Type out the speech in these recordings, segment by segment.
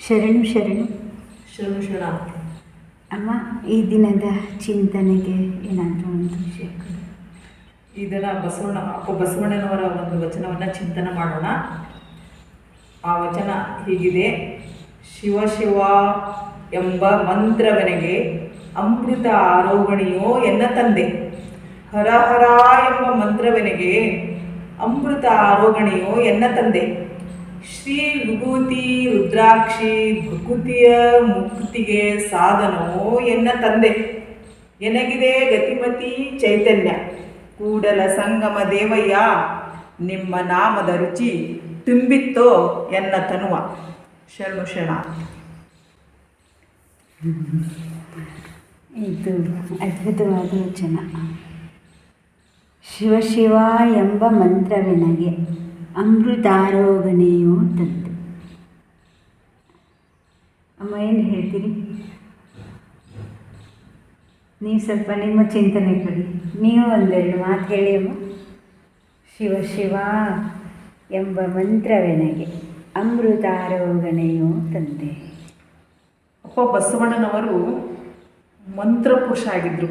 ಶರಣು ಶರಣು. ಶರಣು ಶರಣ. ಅಮ್ಮ ಈ ದಿನದ ಚಿಂತನೆಗೆ ಏನಾದರೂ ಒಂದು ವಿಷಯ ಈ ಇದನ್ನ ಬಸವಣ್ಣ ಅಪ್ಪ ಬಸವಣ್ಣನವರ ಒಂದು ವಚನವನ್ನು ಚಿಂತನೆ ಮಾಡೋಣ. ಆ ವಚನ ಹೀಗಿದೆ. ಶಿವ ಶಿವ ಎಂಬ ಮಂತ್ರವನಿಗೆ ಅಮೃತ ಆರೋಹಣಿಯೋ ಎನ್ನ ತಂದೆ. ಹರ ಹರ ಎಂಬ ಮಂತ್ರವನಿಗೆ ಅಮೃತ ಆರೋಹಣಿಯೋ ಎನ್ನ ತಂದೆ. ಶ್ರೀ ವಿಭೂತಿ ರುದ್ರಾಕ್ಷಿ ಭಕುತಿಯ ಮುಕ್ತಿಗೆ ಸಾಧನೋ ಎನ್ನ ತಂದೆ. ಎನಗಿದೆ ಗತಿಮತಿ ಚೈತನ್ಯ. ಕೂಡಲ ಸಂಗಮ ದೇವಯ್ಯ, ನಿಮ್ಮ ನಾಮದ ರುಚಿ ತುಂಬಿತ್ತೋ ಎನ್ನ ತನುವ. ಶರಣು ಶರಣ ಇದು ಅದ್ಭುತವಾದ ವಚನ. ಶಿವಶಿವ ಎಂಬ ಎಂಬ ಮಂತ್ರವೆನಗೆ ಅಮೃತಾರೋಗಣೆಯೋ ತಂತೆ ಅಮ್ಮ, ಏನು ಹೇಳ್ತೀರಿ? ನೀವು ಸ್ವಲ್ಪ ನಿಮ್ಮ ಚಿಂತನೆ ಕೊಡಿ ನೀವು ಒಂದೆರಡು ಮಾತು ಹೇಳಿ ಅಮ್ಮ. ಶಿವ ಶಿವ ಎಂಬ ಮಂತ್ರವೆನಗೆ ಅಮೃತಾರೋಗಣೆಯೋ ತಂದೆ ಅಪ್ಪ, ಬಸವಣ್ಣನವರು ಮಂತ್ರಪುರುಷ ಆಗಿದ್ದರು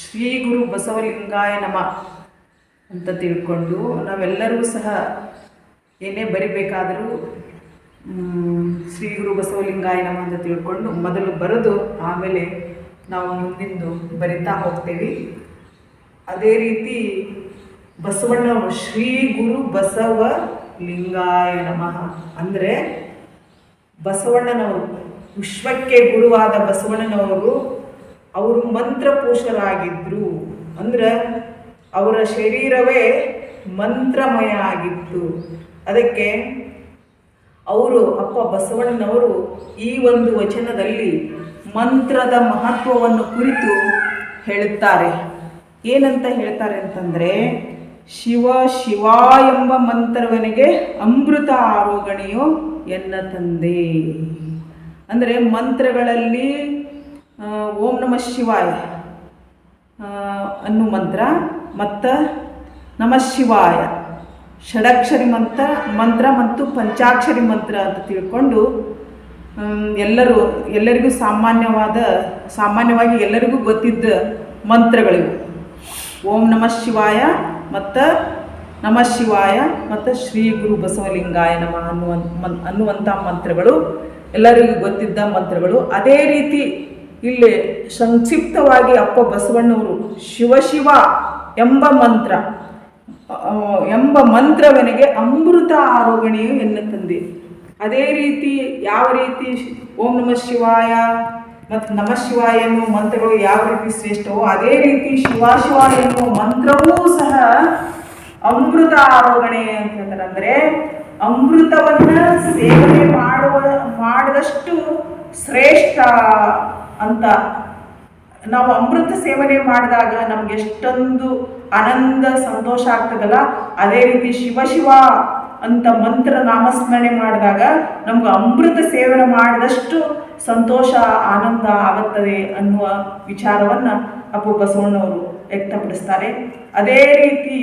ಶ್ರೀ ಗುರು ಬಸವಲಿಂಗಾಯ ನಮ ಅಂತ ತಿಳ್ಕೊಂಡು ನಾವೆಲ್ಲರೂ ಸಹ ಏನೇ ಬರಿಬೇಕಾದರೂ ಶ್ರೀ ಗುರು ಬಸವಲಿಂಗಾಯ ಅಂತ ತಿಳ್ಕೊಂಡು ಮೊದಲು ಬರೆದು ಆಮೇಲೆ ನಾವು ಮುಂದಿಂದು ಬರಿತಾ ಹೋಗ್ತೇವೆ. ಅದೇ ರೀತಿ ಬಸವಣ್ಣ ಶ್ರೀ ಗುರು ಬಸವ ಲಿಂಗಾಯ ನಮಃ ಅಂದರೆ ಬಸವಣ್ಣನವರು, ವಿಶ್ವಕ್ಕೆ ಗುರುವಾದ ಬಸವಣ್ಣನವರು ಅವರು ಮಂತ್ರಪೂಷರಾಗಿದ್ದರು ಅಂದ್ರೆ ಅವರ ಶರೀರವೇ ಮಂತ್ರಮಯ ಆಗಿತ್ತು. ಅದಕ್ಕೆ ಅವರು, ಅಪ್ಪ ಬಸವಣ್ಣನವರು ಈ ಒಂದು ವಚನದಲ್ಲಿ ಮಂತ್ರದ ಮಹತ್ವವನ್ನು ಕುರಿತು ಹೇಳುತ್ತಾರೆ. ಏನಂತ ಹೇಳ್ತಾರೆ ಅಂತಂದರೆ, ಶಿವ ಶಿವ ಎಂಬ ಮಂತ್ರವನಿಗೆ ಅಮೃತ ಆರೋಗಣೆಯು ಎನ್ನ ತಂದೆ. ಅಂದರೆ ಮಂತ್ರಗಳಲ್ಲಿ ಓಂ ನಮಃ ಶಿವಾಯ ಅನ್ನು ಮಂತ್ರ, ಮತ್ತು ನಮಃ ಶಿವಾಯ. ಷಡಕ್ಷರಿ ಮಂತ್ರ ಮಂತ್ರ ಮತ್ತು ಪಂಚಾಕ್ಷರಿ ಮಂತ್ರ ಅಂತ ತಿಳ್ಕೊಂಡು ಎಲ್ಲರೂ, ಎಲ್ಲರಿಗೂ ಸಾಮಾನ್ಯವಾದ, ಸಾಮಾನ್ಯವಾಗಿ ಎಲ್ಲರಿಗೂ ಗೊತ್ತಿದ್ದ ಮಂತ್ರಗಳಿವು. ಓಂ ನಮಃ ಶಿವಾಯ ಮತ್ತು ನಮಃ ಶಿವಾಯ ಮತ್ತು ಶ್ರೀ ಗುರು ಬಸವಲಿಂಗಾಯ ನಮ ಅನ್ನುವ ಮನ್ ಅನ್ನುವಂಥ ಮಂತ್ರಗಳು, ಎಲ್ಲರಿಗೂ ಗೊತ್ತಿದ್ದ ಮಂತ್ರಗಳು. ಅದೇ ರೀತಿ ಇಲ್ಲಿ ಸಂಕ್ಷಿಪ್ತವಾಗಿ ಅಪ್ಪ ಬಸವಣ್ಣವರು ಶಿವ ಶಿವ ಎಂಬ ಮಂತ್ರ. ಎಂಬ ಮಂತ್ರವನಿಗೆ ಅಮೃತ ಆರೋಗಣೆಯು ಎನ್ನು ತಂದೆ. ಅದೇ ರೀತಿ ಯಾವ ರೀತಿ ಓಂ ನಮಃ ಶಿವಾಯ ಮತ್ತು ನಮಃ ಶಿವಾಯ ಎನ್ನುವ ಮಂತ್ರಗಳು ಯಾವ ರೀತಿ ಶ್ರೇಷ್ಠವೋ ಅದೇ ರೀತಿ ಶಿವ ಶಿವ ಎನ್ನುವ ಮಂತ್ರವೂ ಸಹ ಅಮೃತ ಆರೋಗಣೆ ಅಂತ ಹೇಳ್ತಾರೆ. ಅಂದರೆ ಅಮೃತವನ್ನ ಸೇವನೆ ಮಾಡುವ, ಮಾಡಿದಷ್ಟು ಶ್ರೇಷ್ಠ ಅಂತ ನಾವು ಅಮೃತ ಸೇವನೆ ಮಾಡಿದಾಗ ನಮ್ಗೆ ಎಷ್ಟೊಂದು ಆನಂದ ಸಂತೋಷ ಆಗ್ತದಲ್ಲ? ಅದೇ ರೀತಿ ಶಿವ ಶಿವ ಅಂತ ಮಂತ್ರ ನಾಮಸ್ಮರಣೆ ಮಾಡಿದಾಗ ನಮ್ಗೆ ಅಮೃತ ಸೇವನೆ ಮಾಡಿದಷ್ಟು ಸಂತೋಷ ಆನಂದ ಆಗುತ್ತದೆ ಅನ್ನುವ ವಿಚಾರವನ್ನು ಅಪ್ಪು ಬಸವಣ್ಣವರು ವ್ಯಕ್ತಪಡಿಸ್ತಾರೆ. ಅದೇ ರೀತಿ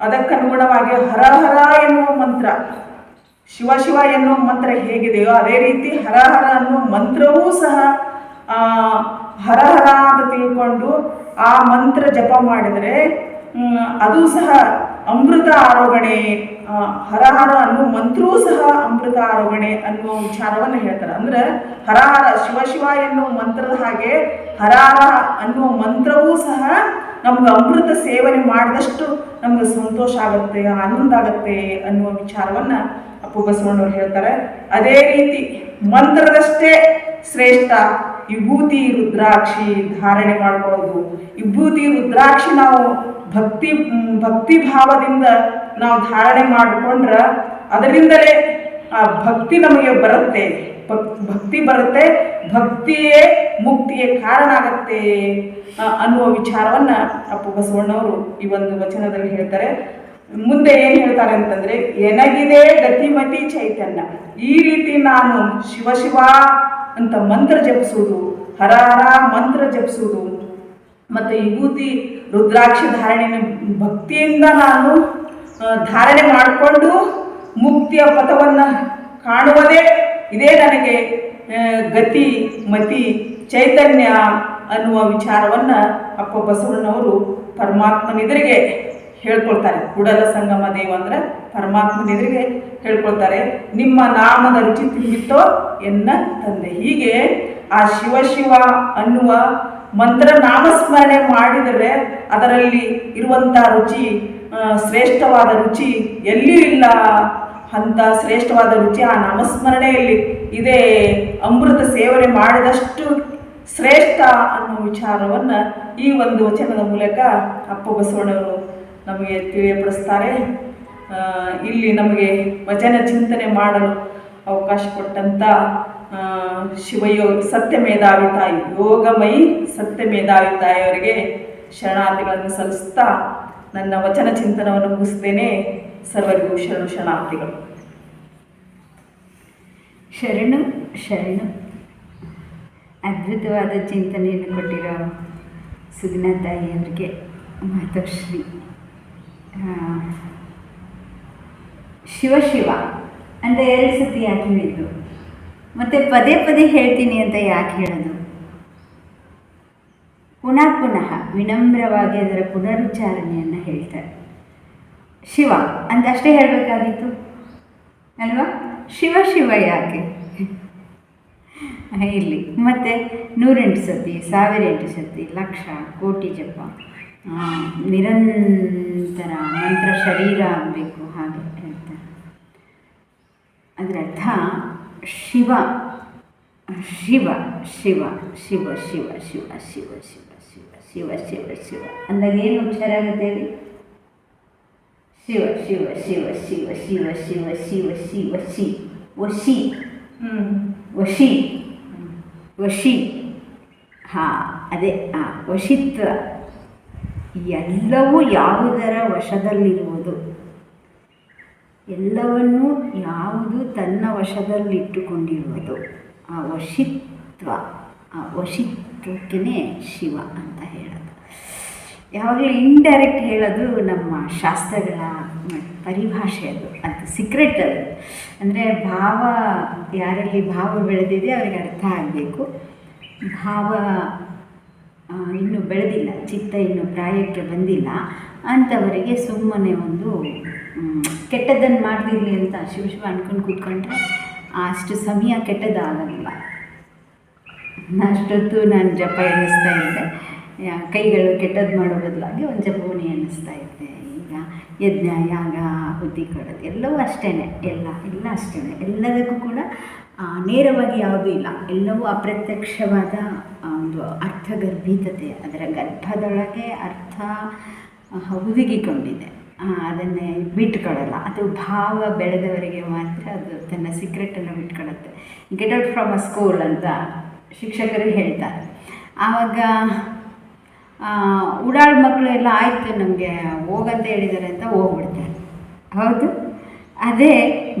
ಅದಕ್ಕನುಗುಣವಾಗಿ ಹರ ಹರ ಎನ್ನುವ ಮಂತ್ರ ಶಿವ ಶಿವ ಎನ್ನುವ ಮಂತ್ರ ಹೇಗಿದೆಯೋ ಅದೇ ರೀತಿ ಹರ ಹರ ಅನ್ನುವ ಮಂತ್ರವೂ ಸಹ ಆ, ಹರ ಹರ ಅಂತ ತಿಳ್ಕೊಂಡು ಆ ಮಂತ್ರ ಜಪ ಮಾಡಿದರೆ ಅದು ಸಹ ಅಮೃತ ಆರೋಗಣೆ ಹರಹರ ಹರ ಹರ ಅನ್ನುವ ಮಂತ್ರವೂ ಸಹ ಅಮೃತ ಆರೋಗಣೆ ಅನ್ನುವ ವಿಚಾರವನ್ನು ಹೇಳ್ತಾರೆ. ಅಂದ್ರೆ ಹರ ಹರ ಶಿವ ಶಿವ ಎನ್ನುವ ಮಂತ್ರದ ಹಾಗೆ ಹರ ಹರ ಅನ್ನುವ ಮಂತ್ರವೂ ಸಹ ನಮ್ಗೆ ಅಮೃತ ಸೇವನೆ ಮಾಡಿದಷ್ಟು ನಮ್ಗೆ ಸಂತೋಷ ಆಗುತ್ತೆ, ಆನಂದ ಆಗುತ್ತೆ ಅನ್ನುವ ವಿಚಾರವನ್ನ ಅಪ್ಪು ಬಸವಣ್ಣವ್ರು ಹೇಳ್ತಾರೆ. ಅದೇ ರೀತಿ ಮಂತ್ರದಷ್ಟೇ ಶ್ರೇಷ್ಠ. ವಿಭೂತಿ ರುದ್ರಾಕ್ಷಿ ಧಾರಣೆ ಮಾಡ್ಕೊಳ್ಳೋದು. ವಿಭೂತಿ ರುದ್ರಾಕ್ಷಿ ನಾವು ಭಕ್ತಿ ಭಕ್ತಿ ಭಾವದಿಂದ ನಾವು ಧಾರಣೆ ಮಾಡಿಕೊಂಡ್ರೆ ಅದರಿಂದಲೇ ಆ ಭಕ್ತಿ ನಮಗೆ ಬರುತ್ತೆ. ಭಕ್- ಭಕ್ತಿ ಬರುತ್ತೆ. ಭಕ್ತಿಯೇ ಮುಕ್ತಿಗೆ ಕಾರಣ ಆಗತ್ತೆ ಅನ್ನುವ ವಿಚಾರವನ್ನ ಅಪ್ಪು ಬಸವಣ್ಣವರು ಈ ಒಂದು ವಚನದಲ್ಲಿ ಹೇಳ್ತಾರೆ. ಮುಂದೆ ಏನು ಹೇಳ್ತಾರೆ ಅಂತಂದ್ರೆ, ಎನಗಿದೆ ಗತಿಮತಿ ಚೈತನ್ಯ? ಈ ರೀತಿ ನಾನು ಶಿವಶಿವ ಶಿವ ಅಂತ ಮಂತ್ರ ಜಪಿಸುವುದು ಹರ ಹರ ಮಂತ್ರ ಜಪಿಸುವುದು. ಮತ್ತು ವಿಭೂತಿ ರುದ್ರಾಕ್ಷಿ ಧಾರಣೆಯ ಭಕ್ತಿಯಿಂದ ನಾನು ಧಾರಣೆ ಮಾಡಿಕೊಂಡು ಮುಕ್ತಿಯ ಪಥವನ್ನು ಕಾಣುವುದೇ ಇದೇ ನನಗೆ ಗತಿ, ಮತಿ, ಚೈತನ್ಯ ಅನ್ನುವ ವಿಚಾರವನ್ನ ಅಪ್ಪ ಬಸವಣ್ಣವರು ಪರಮಾತ್ಮನೆದುರಿಗೆ ಹೇಳ್ಕೊಳ್ತಾರೆ. ಕೂಡಲ ಸಂಗಮ ದೇವ ಅಂದ್ರೆ ಪರಮಾತ್ಮನೆದುರಿಗೆ ಹೇಳ್ಕೊಳ್ತಾರೆ, ನಿಮ್ಮ ನಾಮದ ರುಚಿ ತುಂಬಿತ್ತೋ ಎನ್ನ ತಂದೆ. ಹೀಗೆ ಆ ಶಿವ ಶಿವ ಅನ್ನುವ ಮಂತ್ರ ನಾಮಸ್ಮರಣೆ ಮಾಡಿದರೆ ಅದರಲ್ಲಿ ಇರುವಂಥ ರುಚಿ ಶ್ರೇಷ್ಠವಾದ ರುಚಿ ಎಲ್ಲಿಯೂ ಇಲ್ಲ? ಅಂತ ಶ್ರೇಷ್ಠವಾದ ರುಚಿ ಆ ನಾಮಸ್ಮರಣೆಯಲ್ಲಿ ಇದೆ ಅಮೃತ ಸೇವನೆ ಮಾಡಿದಷ್ಟು ಶ್ರೇಷ್ಠ ಅನ್ನೋ ವಿಚಾರವನ್ನ ಈ ಒಂದು ವಚನದ ಮೂಲಕ ಅಪ್ಪ ಬಸವಣ್ಣವರು ನಮಗೆ ತಿಳಿಯಪಡಿಸ್ತಾರೆ. ಇಲ್ಲಿ ನಮಗೆ ವಚನ ಚಿಂತನೆ ಮಾಡಲು ಅವಕಾಶ ಕೊಟ್ಟಂತ ಆ, ಶಿವಯೋಗ ಸತ್ಯ ಮೇಧಾವಿ ತಾಯಿ ಯೋಗಮಯಿ ಸತ್ಯ ಮೇಧಾವಿ ತಾಯಿಯವರಿಗೆ ಶರಣಾರ್ಥಿಗಳನ್ನು ಸಲ್ಲಿಸ್ತಾ ನನ್ನ ವಚನ ಚಿಂತನವನ್ನು ಮುಗಿಸ್ತೇನೆ. ಸರ್ವರಿಗೂ ಶರಣು ಶರಣಾರ್ಥಿಗಳು. ಶರಣು ಶರಣು. ಅದ್ಭುತವಾದ ಚಿಂತನೆಯನ್ನು ಕೊಟ್ಟಿರೋ ಸುಗುಣ ತಾಯಿಯವರಿಗೆ ಮಾತೋಶ್ರೀ. ಶಿವ ಶಿವ ಅಂತ ಎರಡು ಸತಿ ಯಾಕೆ ಹೇಳಿದ್ದು? ಮತ್ತು ಪದೇ ಪದೇ ಹೇಳ್ತೀನಿ ಅಂತ ಯಾಕೆ ಹೇಳೋದು? ಪುನಃ ಪುನಃ ವಿನಮ್ರವಾಗಿ ಅದರ ಪುನರುಚ್ಚಾರಣೆಯನ್ನು ಹೇಳ್ತಾರೆ. ಶಿವ ಅಂತ ಅಷ್ಟೇ ಹೇಳಬೇಕಾಗಿತ್ತು? ಅಲ್ವಾ? ಶಿವ ಶಿವ ಯಾಕೆ? ಇರಲಿ ಮತ್ತು ನೂರೆಂಟು ಸತಿ ಸಾವಿರ ಎಂಟು ಸತಿ, ಲಕ್ಷ, ಕೋಟಿ ಜಪ ನಿರಂತರ ಮಂತ್ರ ಶರೀರ ಆಗಬೇಕು ಹಾಗೆ. ಹೇಳ್ತಾರೆ ಅದರ ಅರ್ಥ ಶಿವ ಶಿವ ಶಿವ ಶಿವ ಶಿವ ಶಿವ ಶಿವ ಶಿವ ಶಿವ ಶಿವ ಶಿವ ಶಿವ ಅಂದಾಗ ಏನು ಉಚ್ಚಾರ ಆಗುತ್ತೆ ಹೇಳಿ ಶಿವ ಶಿವ ಶಿವ ಶಿವ ಶಿವ ಶಿವ ಶಿವ ಶಿವ ಶಿ ವಶಿ ವಶಿ ವಶಿ ಹಾಂ ಅದೇ ಹಾಂ ವಶಿತ್ವ ಎಲ್ಲವೂ ಯಾವುದರ ವಶದಲ್ಲಿರುವುದು ಎಲ್ಲವನ್ನೂ ಯಾವುದು ತನ್ನ ವಶದಲ್ಲಿಟ್ಟುಕೊಂಡಿರುವುದು. ಆ ವಶಿತ್ವ, ಆ ವಶಿತ್ವಕ್ಕೇ ಶಿವ ಅಂತ ಹೇಳೋದು. ಯಾವಾಗಲೂ ಇಂಡೈರೆಕ್ಟ್ ಹೇಳೋದು ನಮ್ಮ ಶಾಸ್ತ್ರಗಳ ಪರಿಭಾಷೆ ಅದು. ಅದು ಸೀಕ್ರೆಟ್ ಅದು. ಅಂದರೆ ಭಾವ ಯಾರಲ್ಲಿ ಭಾವ ಬೆಳೆದಿದೆ ಅವರಿಗೆ ಅರ್ಥ ಆಗಬೇಕು. ಭಾವ ಇನ್ನೂ ಬೆಳೆದಿಲ್ಲ, ಚಿತ್ತ ಇನ್ನೂ ಪ್ರಾಯಕ್ಕೆ ಬಂದಿಲ್ಲ ಅಂಥವರಿಗೆ ಸುಮ್ಮನೆ ಒಂದು ಕೆಟ್ಟದ್ದನ್ನು ಮಾಡ್ದಿರಲಿ ಅಂತ ಶಿವ ಶಿವ ಅನ್ಕೊಂಡು ಕೂತ್ಕೊಂಡ್ರೆ ಅಷ್ಟು ಸಮಯ ಕೆಟ್ಟದಾಗಲಿಲ್ಲ ಅಷ್ಟೊತ್ತು ನಾನು ಜಪ ಎಣಿಸ್ತಾ ಇದ್ದೆ. ಕೈಗಳು ಕೆಟ್ಟದ್ದು ಮಾಡೋ ಬದಲಾಗಿ ಒಂದು ಜಪವನ್ನು ಎಣಿಸ್ತಾ ಇದ್ದೆ. ಈಗ ಯಜ್ಞ, ಯಾಗ, ಬುದ್ಧಿ ಕೊಡೋದು ಎಲ್ಲವೂ ಅಷ್ಟೇ ಎಲ್ಲ ಎಲ್ಲ ಅಷ್ಟೇ ಎಲ್ಲದಕ್ಕೂ ಕೂಡ ನೇರವಾಗಿ ಯಾವುದೂ ಇಲ್ಲ. ಎಲ್ಲವೂ ಅಪ್ರತ್ಯಕ್ಷವಾದ ಒಂದು ಅರ್ಥಗರ್ಭಿತತೆ. ಅದರ ಗರ್ಭದೊಳಗೆ ಅರ್ಥ ಹುದುಗಿಕೊಂಡಿದೆ. ಅದನ್ನೇ ಬಿಟ್ಕೊಳ್ಳಲ್ಲ ಅದು ಭಾವ ಬೆಳೆದವರಿಗೆ ಮಾತ್ರ ಅದು ತನ್ನ ಸೀಕ್ರೆಟನ್ನು ಬಿಟ್ಕೊಳ್ಳುತ್ತೆ get out from a school ಅಂತ ಶಿಕ್ಷಕರು ಹೇಳ್ತಾರೆ. ಆವಾಗ ಉಡಾಳ್ ಮಕ್ಕಳು ಎಲ್ಲ ಆಯಿತು ನಮಗೆ ಹೋಗಂತ ಹೇಳಿದ್ದಾರೆ ಅಂತ ಹೋಗ್ಬಿಡ್ತಾರೆ. ಹೌದು? ಅದೇ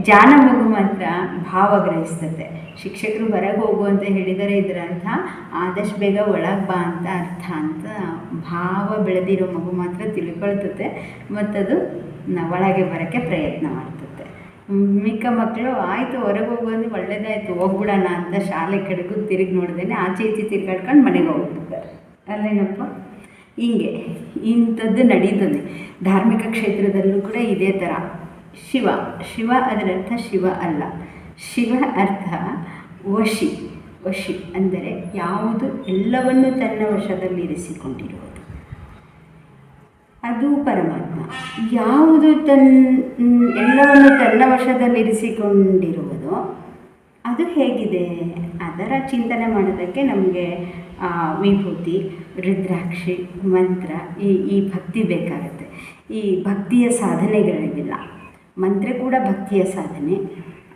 ಜಾನ ಮಗು ಮಾತ್ರ ಭಾವ ಗ್ರಹಿಸ್ತತೆ ಶಿಕ್ಷಕರು ಹೊರಗೆ ಹೋಗು ಅಂತ ಹೇಳಿದರೆ ಇದರ ಅರ್ಥ ಆದಷ್ಟು ಬೇಗ ಒಳಗೆ ಬಾ ಅಂತ ಅರ್ಥ ಅಂತ ಭಾವ ಬೆಳೆದಿರೋ ಮಗು ಮಾತ್ರ ತಿಳ್ಕೊಳ್ತತೆ ಮತ್ತದು ಒಳಗೆ ಬರೋಕ್ಕೆ ಪ್ರಯತ್ನ ಮಾಡ್ತತೆ ಮಿಕ್ಕ ಮಕ್ಕಳು ಆಯಿತು ಹೊರಗೆ ಹೋಗು ಅಂದರೆ ಒಳ್ಳೇದಾಯಿತು, ಹೋಗ್ಬಿಡೋಣ ಅಂತ ಶಾಲೆ ಕಡೆಗೂ ತಿರುಗಿ ನೋಡ್ದೇನೆ ಆಚೆ ಈಚೆ ತಿರ್ಗಾಡ್ಕೊಂಡು ಮನೆಗೆ ಹೋಗ್ಬಿಡ್ತಾರೆ. ಅಲ್ಲೇನಪ್ಪ? ಹಿಂಗೆ ಇಂಥದ್ದು ನಡೀತದೆ. ಧಾರ್ಮಿಕ ಕ್ಷೇತ್ರದಲ್ಲೂ ಕೂಡ ಇದೇ ಥರ. ಶಿವ ಶಿವ ಅದರರ್ಥ ಶಿವ ಅಲ್ಲ. ಶಿವ ಅರ್ಥ ವಶಿ ವಶಿ ಅಂದರೆ ಯಾವುದು ಎಲ್ಲವನ್ನು ತನ್ನ ವಶದಲ್ಲಿರಿಸಿಕೊಂಡಿರುವುದು ಅದು ಪರಮಾತ್ಮ. ಯಾವುದು ತನ್ನ ಎಲ್ಲವನ್ನು ತನ್ನ ವಶದಲ್ಲಿರಿಸಿಕೊಂಡಿರುವುದು ಅದು ಹೇಗಿದೆ? ಅದರ ಚಿಂತನೆ ಮಾಡೋದಕ್ಕೆ ನಮಗೆ ವಿಭೂತಿ, ರುದ್ರಾಕ್ಷಿ, ಮಂತ್ರ ಈ ಈ ಭಕ್ತಿ ಬೇಕಾಗುತ್ತೆ. ಈ ಭಕ್ತಿಯ ಸಾಧನೆಗಳಿವೆಲ್ಲ ಮಂತ್ರ ಕೂಡ ಭಕ್ತಿಯ ಸಾಧನೆ.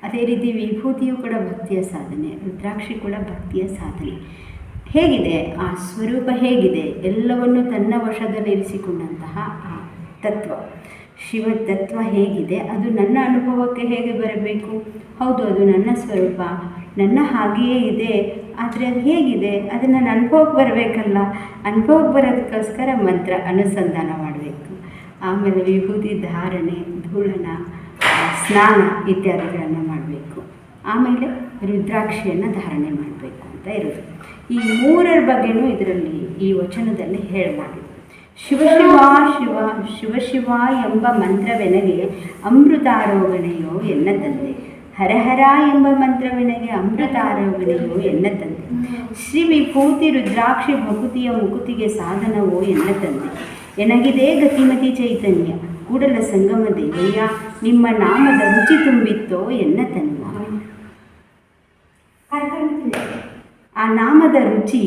ಅದೇ ರೀತಿ ವಿಭೂತಿಯು ಕೂಡ ಭಕ್ತಿಯ ಸಾಧನೆ, ರುದ್ರಾಕ್ಷಿ ಕೂಡ ಭಕ್ತಿಯ ಸಾಧನೆ. ಹೇಗಿದೆ? ಆ ಸ್ವರೂಪ ಹೇಗಿದೆ? ಎಲ್ಲವನ್ನು ತನ್ನ ವಶದಲ್ಲಿರಿಸಿಕೊಂಡಂತಹ ಆ ತತ್ವ. ಶಿವ ತತ್ವ ಹೇಗಿದೆ? ಅದು ನನ್ನ ಅನುಭವಕ್ಕೆ ಹೇಗೆ ಬರಬೇಕು? ಹೌದು, ಅದು ನನ್ನ ಸ್ವರೂಪ. ನನ್ನ ಹಾಗೆಯೇ ಇದೆ. ಆದರೆ ಅದು ಹೇಗಿದೆ? ಅದು ನನ್ನ ಅನುಭವಕ್ಕೆ ಬರಬೇಕಲ್ಲ? ಅನುಭವಕ್ಕೆ ಬರೋದಕ್ಕೋಸ್ಕರ ಮಂತ್ರ ಅನುಸಂಧಾನ ಮಾಡಬೇಕು. ಆಮೇಲೆ ವಿಭೂತಿ ಧಾರಣೆ ಆ, ಸ್ನಾನ ಇತ್ಯಾದಿಗಳನ್ನು ಮಾಡಬೇಕು. ಆಮೇಲೆ ರುದ್ರಾಕ್ಷಿಯನ್ನು ಧಾರಣೆ ಮಾಡಬೇಕು ಅಂತ ಇರೋದು. ಈ ಮೂರರ ಬಗ್ಗೆನೂ ಇದರಲ್ಲಿ ಈ ವಚನದಲ್ಲಿ ಹೇಳಲಾಗಿದೆ. ಶಿವಶಿವ ಶಿವ ಶಿವಶಿವ ಎಂಬ ಮಂತ್ರವೆನಗೆ ಅಮೃತಾರೋಹಣೆಯೋ ಎನ್ನ ತಂದೆ ಹರಹರ ಎಂಬ ಮಂತ್ರವೆನಗೆ ಅಮೃತಾರೋಹಣೆಯೋ ಎನ್ನ ತಂದೆ ಶ್ರೀ ವಿಭೂತಿ ರುದ್ರಾಕ್ಷಿ ಭಕುತಿಯ ಮುಕುತಿಗೆ ಸಾಧನವೋ ಎನ್ನ ತಂದೆ ಎನಗಿದೆ ಗತಿಮತಿ ಚೈತನ್ಯ? ಕೂಡಲ ಸಂಗಮ ದೇವಯ್ಯ, ನಿಮ್ಮ ನಾಮದ ರುಚಿ ತುಂಬಿತ್ತೋ ಎನ್ನ ತನ್ವ? ಆ ನಾಮದ ರುಚಿ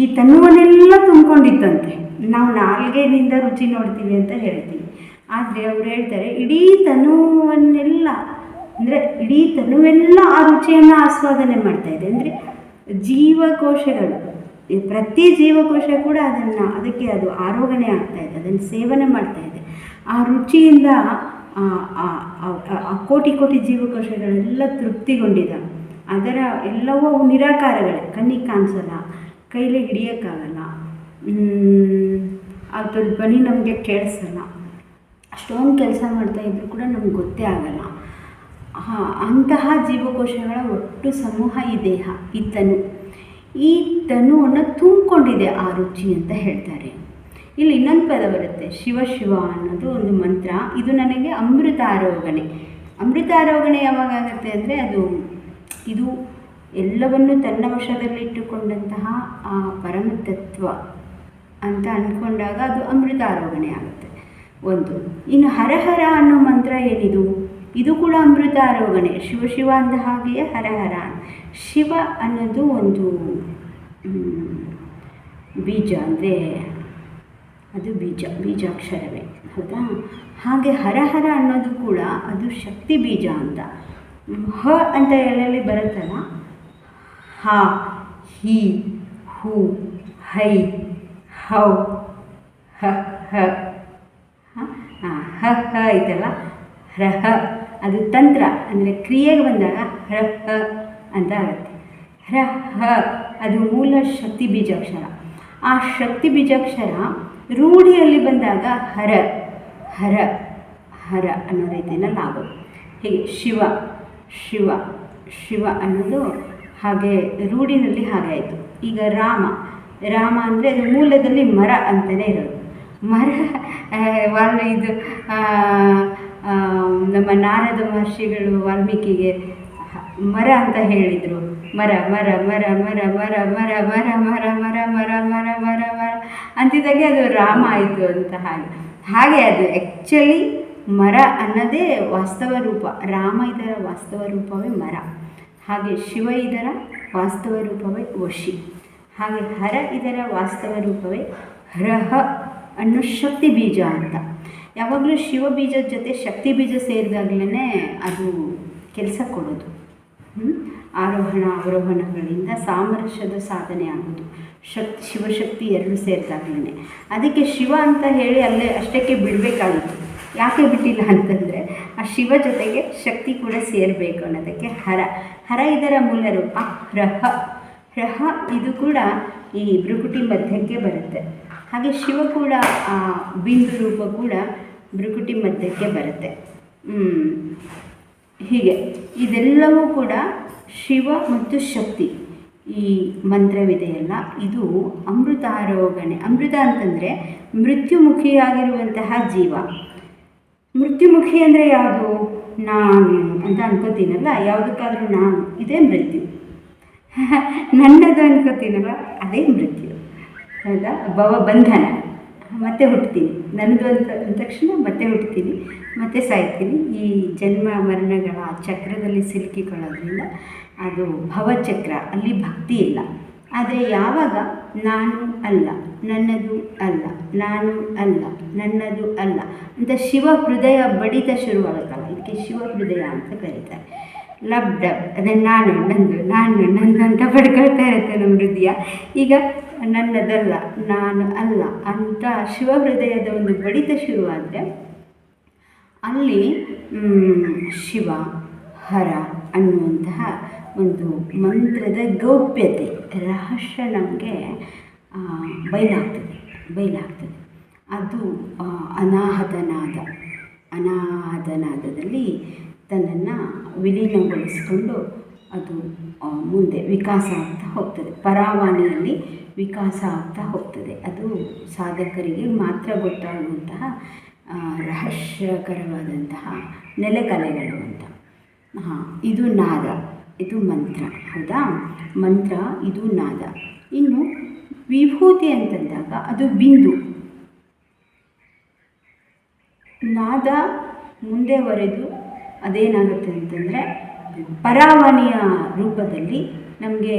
ಈ ತನ್ನುವನ್ನೆಲ್ಲ ತುಂಬಿಕೊಂಡಿತ್ತಂತೆ. ನಾವು ನಾಲ್ಗೆನಿಂದ ರುಚಿ ನೋಡ್ತೀವಿ ಅಂತ ಹೇಳ್ತೀವಿ. ಆದರೆ ಅವ್ರು ಹೇಳ್ತಾರೆ, ಇಡೀ ತನುವನ್ನೆಲ್ಲ, ಅಂದರೆ ಇಡೀ ತನುವೆಲ್ಲ ಆ ರುಚಿಯನ್ನು ಆಸ್ವಾದನೆ ಮಾಡ್ತಾ ಇದೆ. ಅಂದರೆ ಜೀವಕೋಶಗಳು, ಪ್ರತಿ ಜೀವಕೋಶ ಕೂಡ ಅದನ್ನು, ಅದಕ್ಕೆ ಅದು ಆರೋಗಣೆ ಆಗ್ತಾ ಇದೆ, ಅದನ್ನು ಸೇವನೆ ಮಾಡ್ತಾ ಇದೆ. ಆ ರುಚಿಯಿಂದ ಆ ಕೋಟಿ ಕೋಟಿ ಜೀವಕೋಶಗಳೆಲ್ಲ ತೃಪ್ತಿಗೊಂಡಿದ್ದಾವೆ ಅದರ ಎಲ್ಲವೂ ನಿರಾಕಾರಗಳೇ. ಕಣ್ಣಿಗೆ ಕಾಣಿಸಲ್ಲ, ಕೈಲಿ ಹಿಡಿಯೋಕ್ಕಾಗಲ್ಲ ಅದ್ರ ಧ್ವನಿ ನಮಗೆ ಕೇಳಿಸಲ್ಲ ಅಷ್ಟೊಂದು ಕೆಲಸ ಮಾಡ್ತಾ ಇದ್ರೂ ಕೂಡ ನಮ್ಗೆ ಗೊತ್ತೇ ಆಗಲ್ಲ. ಅಂತಹ ಜೀವಕೋಶಗಳ ಒಟ್ಟು ಸಮೂಹ ಈ ದೇಹ, ಈ ತನು. ಈ ತನುವನ್ನು ತುಂಬಿಕೊಂಡಿದೆ ಆ ರುಚಿ ಅಂತ ಹೇಳ್ತಾರೆ. ಇಲ್ಲಿ ಇನ್ನೊಂದು ಪದ ಬರುತ್ತೆ, ಶಿವ ಶಿವ ಅನ್ನೋದು ಒಂದು ಮಂತ್ರ. ಇದು ನನಗೆ ಅಮೃತಾರೋಹಣೆ. ಅಮೃತಾರೋಹಣೆ ಯಾವಾಗ ಆಗುತ್ತೆ ಅಂದರೆ ಅದು ಇದು ಎಲ್ಲವನ್ನು ತನ್ನ ವಶದಲ್ಲಿಟ್ಟುಕೊಂಡಂತಹ ಆ ಪರಮತತ್ವ ಅಂತ ಅಂದ್ಕೊಂಡಾಗ ಅದು ಅಮೃತಾರೋಹಣೆ ಆಗುತ್ತೆ. ಒಂದು. ಇನ್ನು ಹರಹರ ಅನ್ನೋ ಮಂತ್ರ ಏನಿದು? ಇದು ಕೂಡ ಅಮೃತಾರೋಹಣೆ. ಶಿವ ಶಿವ ಅಂದ ಹಾಗೆಯೇ ಹರಹರ ಶಿವ ಅನ್ನೋದು ಒಂದು ಬೀಜ ಅಂದರೆ ಅದು ಬೀಜ, ಬೀಜಾಕ್ಷರವೇ, ಹೌದಾ? ಹಾಗೆ ಹರಹರ ಅನ್ನೋದು ಕೂಡ ಅದು ಶಕ್ತಿ ಬೀಜ ಅಂತ. ಹ ಅಂತ ಎಲ್ಲೆಲ್ಲಿ ಬರುತ್ತಲ್ಲ? ಹ, ಹಿ, ಹು, ಹೈ, ಹೌ, ಹ ಹ. ಹ ಹ ಐತಲ್ಲ ಹ್ರಹ ಅದು ತಂತ್ರ, ಅಂದರೆ ಕ್ರಿಯೆಗೆ ಬಂದಾಗ ಹ್ರ ಹ ಅಂತ ಆಗುತ್ತೆ. ಹ್ರ ಹ, ಅದು ಮೂಲ ಶಕ್ತಿ ಬೀಜಾಕ್ಷರ. ಆ ಶಕ್ತಿ ಬೀಜಾಕ್ಷರ ರೂಢಿಯಲ್ಲಿ ಬಂದಾಗ ಹರ ಹರ ಹರ ಅನ್ನೋ ರೀತಿಯಲ್ಲಿ ನಾವು ಹೀಗೆ ಶಿವ ಶಿವ ಶಿವ ಅನ್ನೋದು ಹಾಗೆ ರೂಢಿನಲ್ಲಿ ಹಾಗೆ ಆಯಿತು ಈಗ ರಾಮ ರಾಮ ಅಂದರೆ ಅದು ಮೂಲದಲ್ಲಿ ಮರ ಅಂತಲೇ ಇರೋದು ಮರ ವಾಲ್ ಇದು ನಮ್ಮ ನಾರದ ಮಹರ್ಷಿಗಳು ವಾಲ್ಮೀಕಿಗೆ ಮರ ಅಂತ ಹೇಳಿದರು ಮರ ಮರ ಮರ ಮರ ಮರ ಮರ ಮರ ಮರ ಮರ ಮರ ಮರ ಮರ ಮರ ಅಂತಿದ್ದಾಗೆ ಅದು ರಾಮ ಆಯಿತು ಅಂತ ಹಾಗೆ. ಹಾಗೆ ಅದು ಆ್ಯಕ್ಚುಲಿ ಮರ ಅನ್ನೋದೇ ವಾಸ್ತವ ರೂಪ. ರಾಮ ಇದರ ವಾಸ್ತವ ರೂಪವೇ ಮರ. ಹಾಗೆ ಶಿವ ಇದರ ವಾಸ್ತವ ರೂಪವೇ ವಶಿ. ಹಾಗೆ ಹರ ಇದರ ವಾಸ್ತವ ರೂಪವೇ ಹರಹ ಅನ್ನೋ ಶಕ್ತಿ ಬೀಜ ಅಂತ. ಯಾವಾಗಲೂ ಶಿವ ಬೀಜದ ಜೊತೆ ಶಕ್ತಿ ಬೀಜ ಸೇರಿದಾಗಲೇ ಅದು ಕೆಲಸ ಕೊಡೋದು? ಆರೋಹಣ, ಅವರೋಹಣಗಳಿಂದ ಸಾಮರಸ್ಯದ ಸಾಧನೆ ಆಗೋದು. ಶಕ್ತಿ, ಶಿವಶಕ್ತಿ ಎರಡು ಸೇರ್ತಾಗಲೇ ಅದಕ್ಕೆ ಶಿವ ಅಂತ ಹೇಳಿ ಅಲ್ಲೇ ಅಷ್ಟಕ್ಕೆ ಬಿಡಬೇಕಾಗಿತ್ತು. ಯಾಕೆ ಬಿಟ್ಟಿಲ್ಲ ಅಂತಂದರೆ ಆ ಶಿವ ಜೊತೆಗೆ ಶಕ್ತಿ ಕೂಡ ಸೇರಬೇಕು ಅನ್ನೋದಕ್ಕೆ ಹರ. ಹರ ಇದರ ಮೂಲ ರೂಪ ರಹ. ರಹ ಇದು ಕೂಡ ಈ ಭ್ರುಕುಟಿ ಮಧ್ಯಕ್ಕೆ ಬರುತ್ತೆ. ಹಾಗೆ ಶಿವ ಕೂಡ, ಆ ಬಿಂದು ರೂಪ ಕೂಡ ಭ್ರುಕುಟಿ ಮಧ್ಯಕ್ಕೆ ಬರುತ್ತೆ. ಹೀಗೆ. ಇದೆಲ್ಲವೂ ಕೂಡ ಶಿವ ಮತ್ತು ಶಕ್ತಿ. ಈ ಮಂತ್ರವಿದೆಯಲ್ಲ, ಇದು ಅಮೃತಾರೋಗಣೆ ಅಮೃತ ಅಂತಂದರೆ ಮೃತ್ಯುಮುಖಿಯಾಗಿರುವಂತಹ ಜೀವ. ಮೃತ್ಯುಮುಖಿ ಅಂದರೆ ಯಾವುದು? ನಾನು ಅಂತ ಅನ್ಕೋತೀನಲ್ಲ, ಯಾವುದಕ್ಕಾದರೂ ನಾನು, ಇದೇ ಮೃತ್ಯು. ನನ್ನದು ಅನ್ಕೋತೀನಲ್ಲ, ಅದೇ ಮೃತ್ಯು. ಹೌದಾ? ಭವ ಬಂಧನ. ಮತ್ತೆ ಹುಟ್ತೀನಿ. ನನ್ನದು ಅಂತ ಅಂದ ತಕ್ಷಣ ಮತ್ತೆ ಹುಟ್ತೀನಿ, ಮತ್ತೆ ಸಾಯ್ತೀನಿ. ಈ ಜನ್ಮ ಮರಣಗಳ ಚಕ್ರದಲ್ಲಿ ಸಿಲುಕಿಕೊಳ್ಳೋದ್ರಿಂದ ಅದು ಭವಚಕ್ರ, ಅಲ್ಲಿ ಭಕ್ತಿ ಇಲ್ಲ. ಆದರೆ ಯಾವಾಗ? ನಾನು ಅಲ್ಲ, ನನ್ನದು ಅಲ್ಲ, ನಾನು ಅಲ್ಲ, ನನ್ನದು ಅಲ್ಲ ಅಂತ ಶಿವ ಹೃದಯ ಬಡಿತ ಶುರುವಾಗುತ್ತಲ್ಲ ಇದಕ್ಕೆ ಶಿವ ಹೃದಯ ಅಂತ ಕರೀತಾರೆ. ಲಬ್ ಡಬ್ ಅದೇ ನಾನು, ನಂದು ನಾನು ನಂದು ಅಂತ ಪಡ್ಕೊಳ್ತಾ ಇರುತ್ತೆ ನಮ್ಮ ಹೃದಯ. ಈಗ ನನ್ನದಲ್ಲ, ನಾನು ಅಲ್ಲ ಅಂತ ಶಿವ ಹೃದಯದ ಒಂದು ಬಡಿತ ಶುರುವಾದರೆ ಅಲ್ಲಿ ಶಿವ ಹರ ಅನ್ನುವಂತಹ ಒಂದು ಮಂತ್ರದ ಗೌಪ್ಯತೆ, ರಹಸ್ಯ ನಮಗೆ ಬಯಲಾಗ್ತದೆ ಬಯಲಾಗ್ತದೆ. ಅದು ಅನಾಹತನಾದ, ಅನಾಹತನಾದದಲ್ಲಿ ತನ್ನನ್ನು ವಿಲೀನಗೊಳಿಸಿಕೊಂಡು ಅದು ಮುಂದೆ ವಿಕಾಸ ಆಗ್ತಾ ಹೋಗ್ತದೆ. ಪರಾವಾಣಿಯಲ್ಲಿ ವಿಕಾಸ ಆಗ್ತಾ ಹೋಗ್ತದೆ. ಅದು ಸಾಧಕರಿಗೆ ಮಾತ್ರ ಗೊತ್ತಾಗುವಂತಹ ರಹಸ್ಯಕರವಾದಂತಹ ನೆಲೆಕಲೆಗಳು ಅಂತ. ಹಾಂ, ಇದು ನಾದ. ಇದು ಮಂತ್ರ. ಹೌದಾ? ಮಂತ್ರ, ಇದು ನಾದ. ಇನ್ನು ವಿಭೂತಿ ಅಂತಂದಾಗ ಅದು ಬಿಂದು. ನಾದ ಮುಂದೆ ಬರೆದು ಅದೇನಾಗುತ್ತೆ ಅಂತಂದರೆ ಪರಾವಣಿಯ ರೂಪದಲ್ಲಿ ನಮಗೆ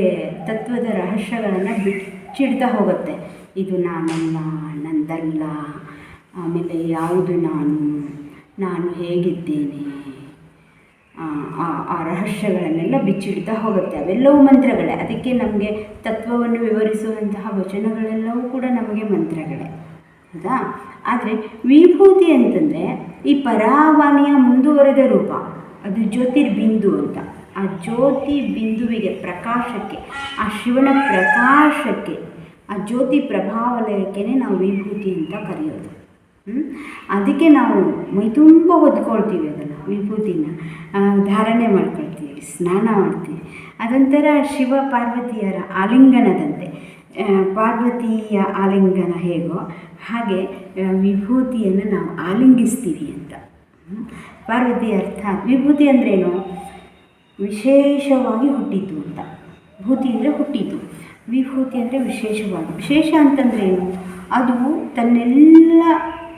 ತತ್ವದ ರಹಸ್ಯಗಳನ್ನು ಬಿಚ್ಚಿಡ್ತಾ ಹೋಗುತ್ತೆ. ಇದು ನಾನಲ್ಲ, ನಂದಲ್ಲ, ಆಮೇಲೆ ಯಾವುದು ನಾನು ನಾನು ಹೇಗಿದ್ದೇನೆ? ಆ, ಆ ರಹಸ್ಯಗಳನ್ನೆಲ್ಲ ಬಿಚ್ಚಿಡ್ತಾ ಹೋಗುತ್ತೆ. ಅವೆಲ್ಲವೂ ಮಂತ್ರಗಳೇ. ಅದಕ್ಕೆ ನಮಗೆ ತತ್ವವನ್ನು ವಿವರಿಸುವಂತಹ ವಚನಗಳೆಲ್ಲವೂ ಕೂಡ ನಮಗೆ ಮಂತ್ರಗಳೇ. ಹೌದಾ? ಆದರೆ ವಿಭೂತಿ ಅಂತಂದರೆ ಈ ಪರಾವಾಣಿಯ ಮುಂದುವರೆದ ರೂಪ. ಅದು ಜ್ಯೋತಿರ್ಬಿಂದು ಅಂತ. ಆ ಜ್ಯೋತಿ ಬಿಂದುವಿಗೆ ಪ್ರಕಾಶಕ್ಕೆ ಆ ಶಿವನ ಪ್ರಕಾಶಕ್ಕೆ ಆ ಜ್ಯೋತಿ ಪ್ರಭಾವಲಯಕ್ಕೆ ನಾವು ವಿಭೂತಿ ಅಂತ ಕರೆಯೋದು? ಅದಕ್ಕೆ ನಾವು ಮೈತುಂಬ ಹೊದ್ಕೊಳ್ತೀವಿ ಅದನ್ನು, ವಿಭೂತಿನ. ಧಾರಣೆ ಮಾಡ್ಕೊಳ್ತೀವಿ, ಸ್ನಾನ ಮಾಡ್ತೀವಿ. ಅದೊಂಥರ ಶಿವ ಪಾರ್ವತಿಯರ ಆಲಿಂಗನದಂತೆ. ಪಾರ್ವತಿಯ ಆಲಿಂಗನ ಹೇಗೋ ಹಾಗೆ ವಿಭೂತಿಯನ್ನು ನಾವು ಆಲಿಂಗಿಸ್ತೀವಿ ಅಂತ? ಪಾರ್ವತಿ ಅರ್ಥ, ವಿಭೂತಿ ಅಂದ್ರೇನು? ವಿಶೇಷವಾಗಿ ಹುಟ್ಟಿದ್ದು ಅಂತ. ಭೂತಿ ಅಂದರೆ ಹುಟ್ಟಿದ್ದು. ವಿಭೂತಿ ಅಂದರೆ ವಿಶೇಷವಾಗಿ. ವಿಶೇಷ ಅಂತಂದ್ರೆ ಏನು ಅದು ತನ್ನೆಲ್ಲ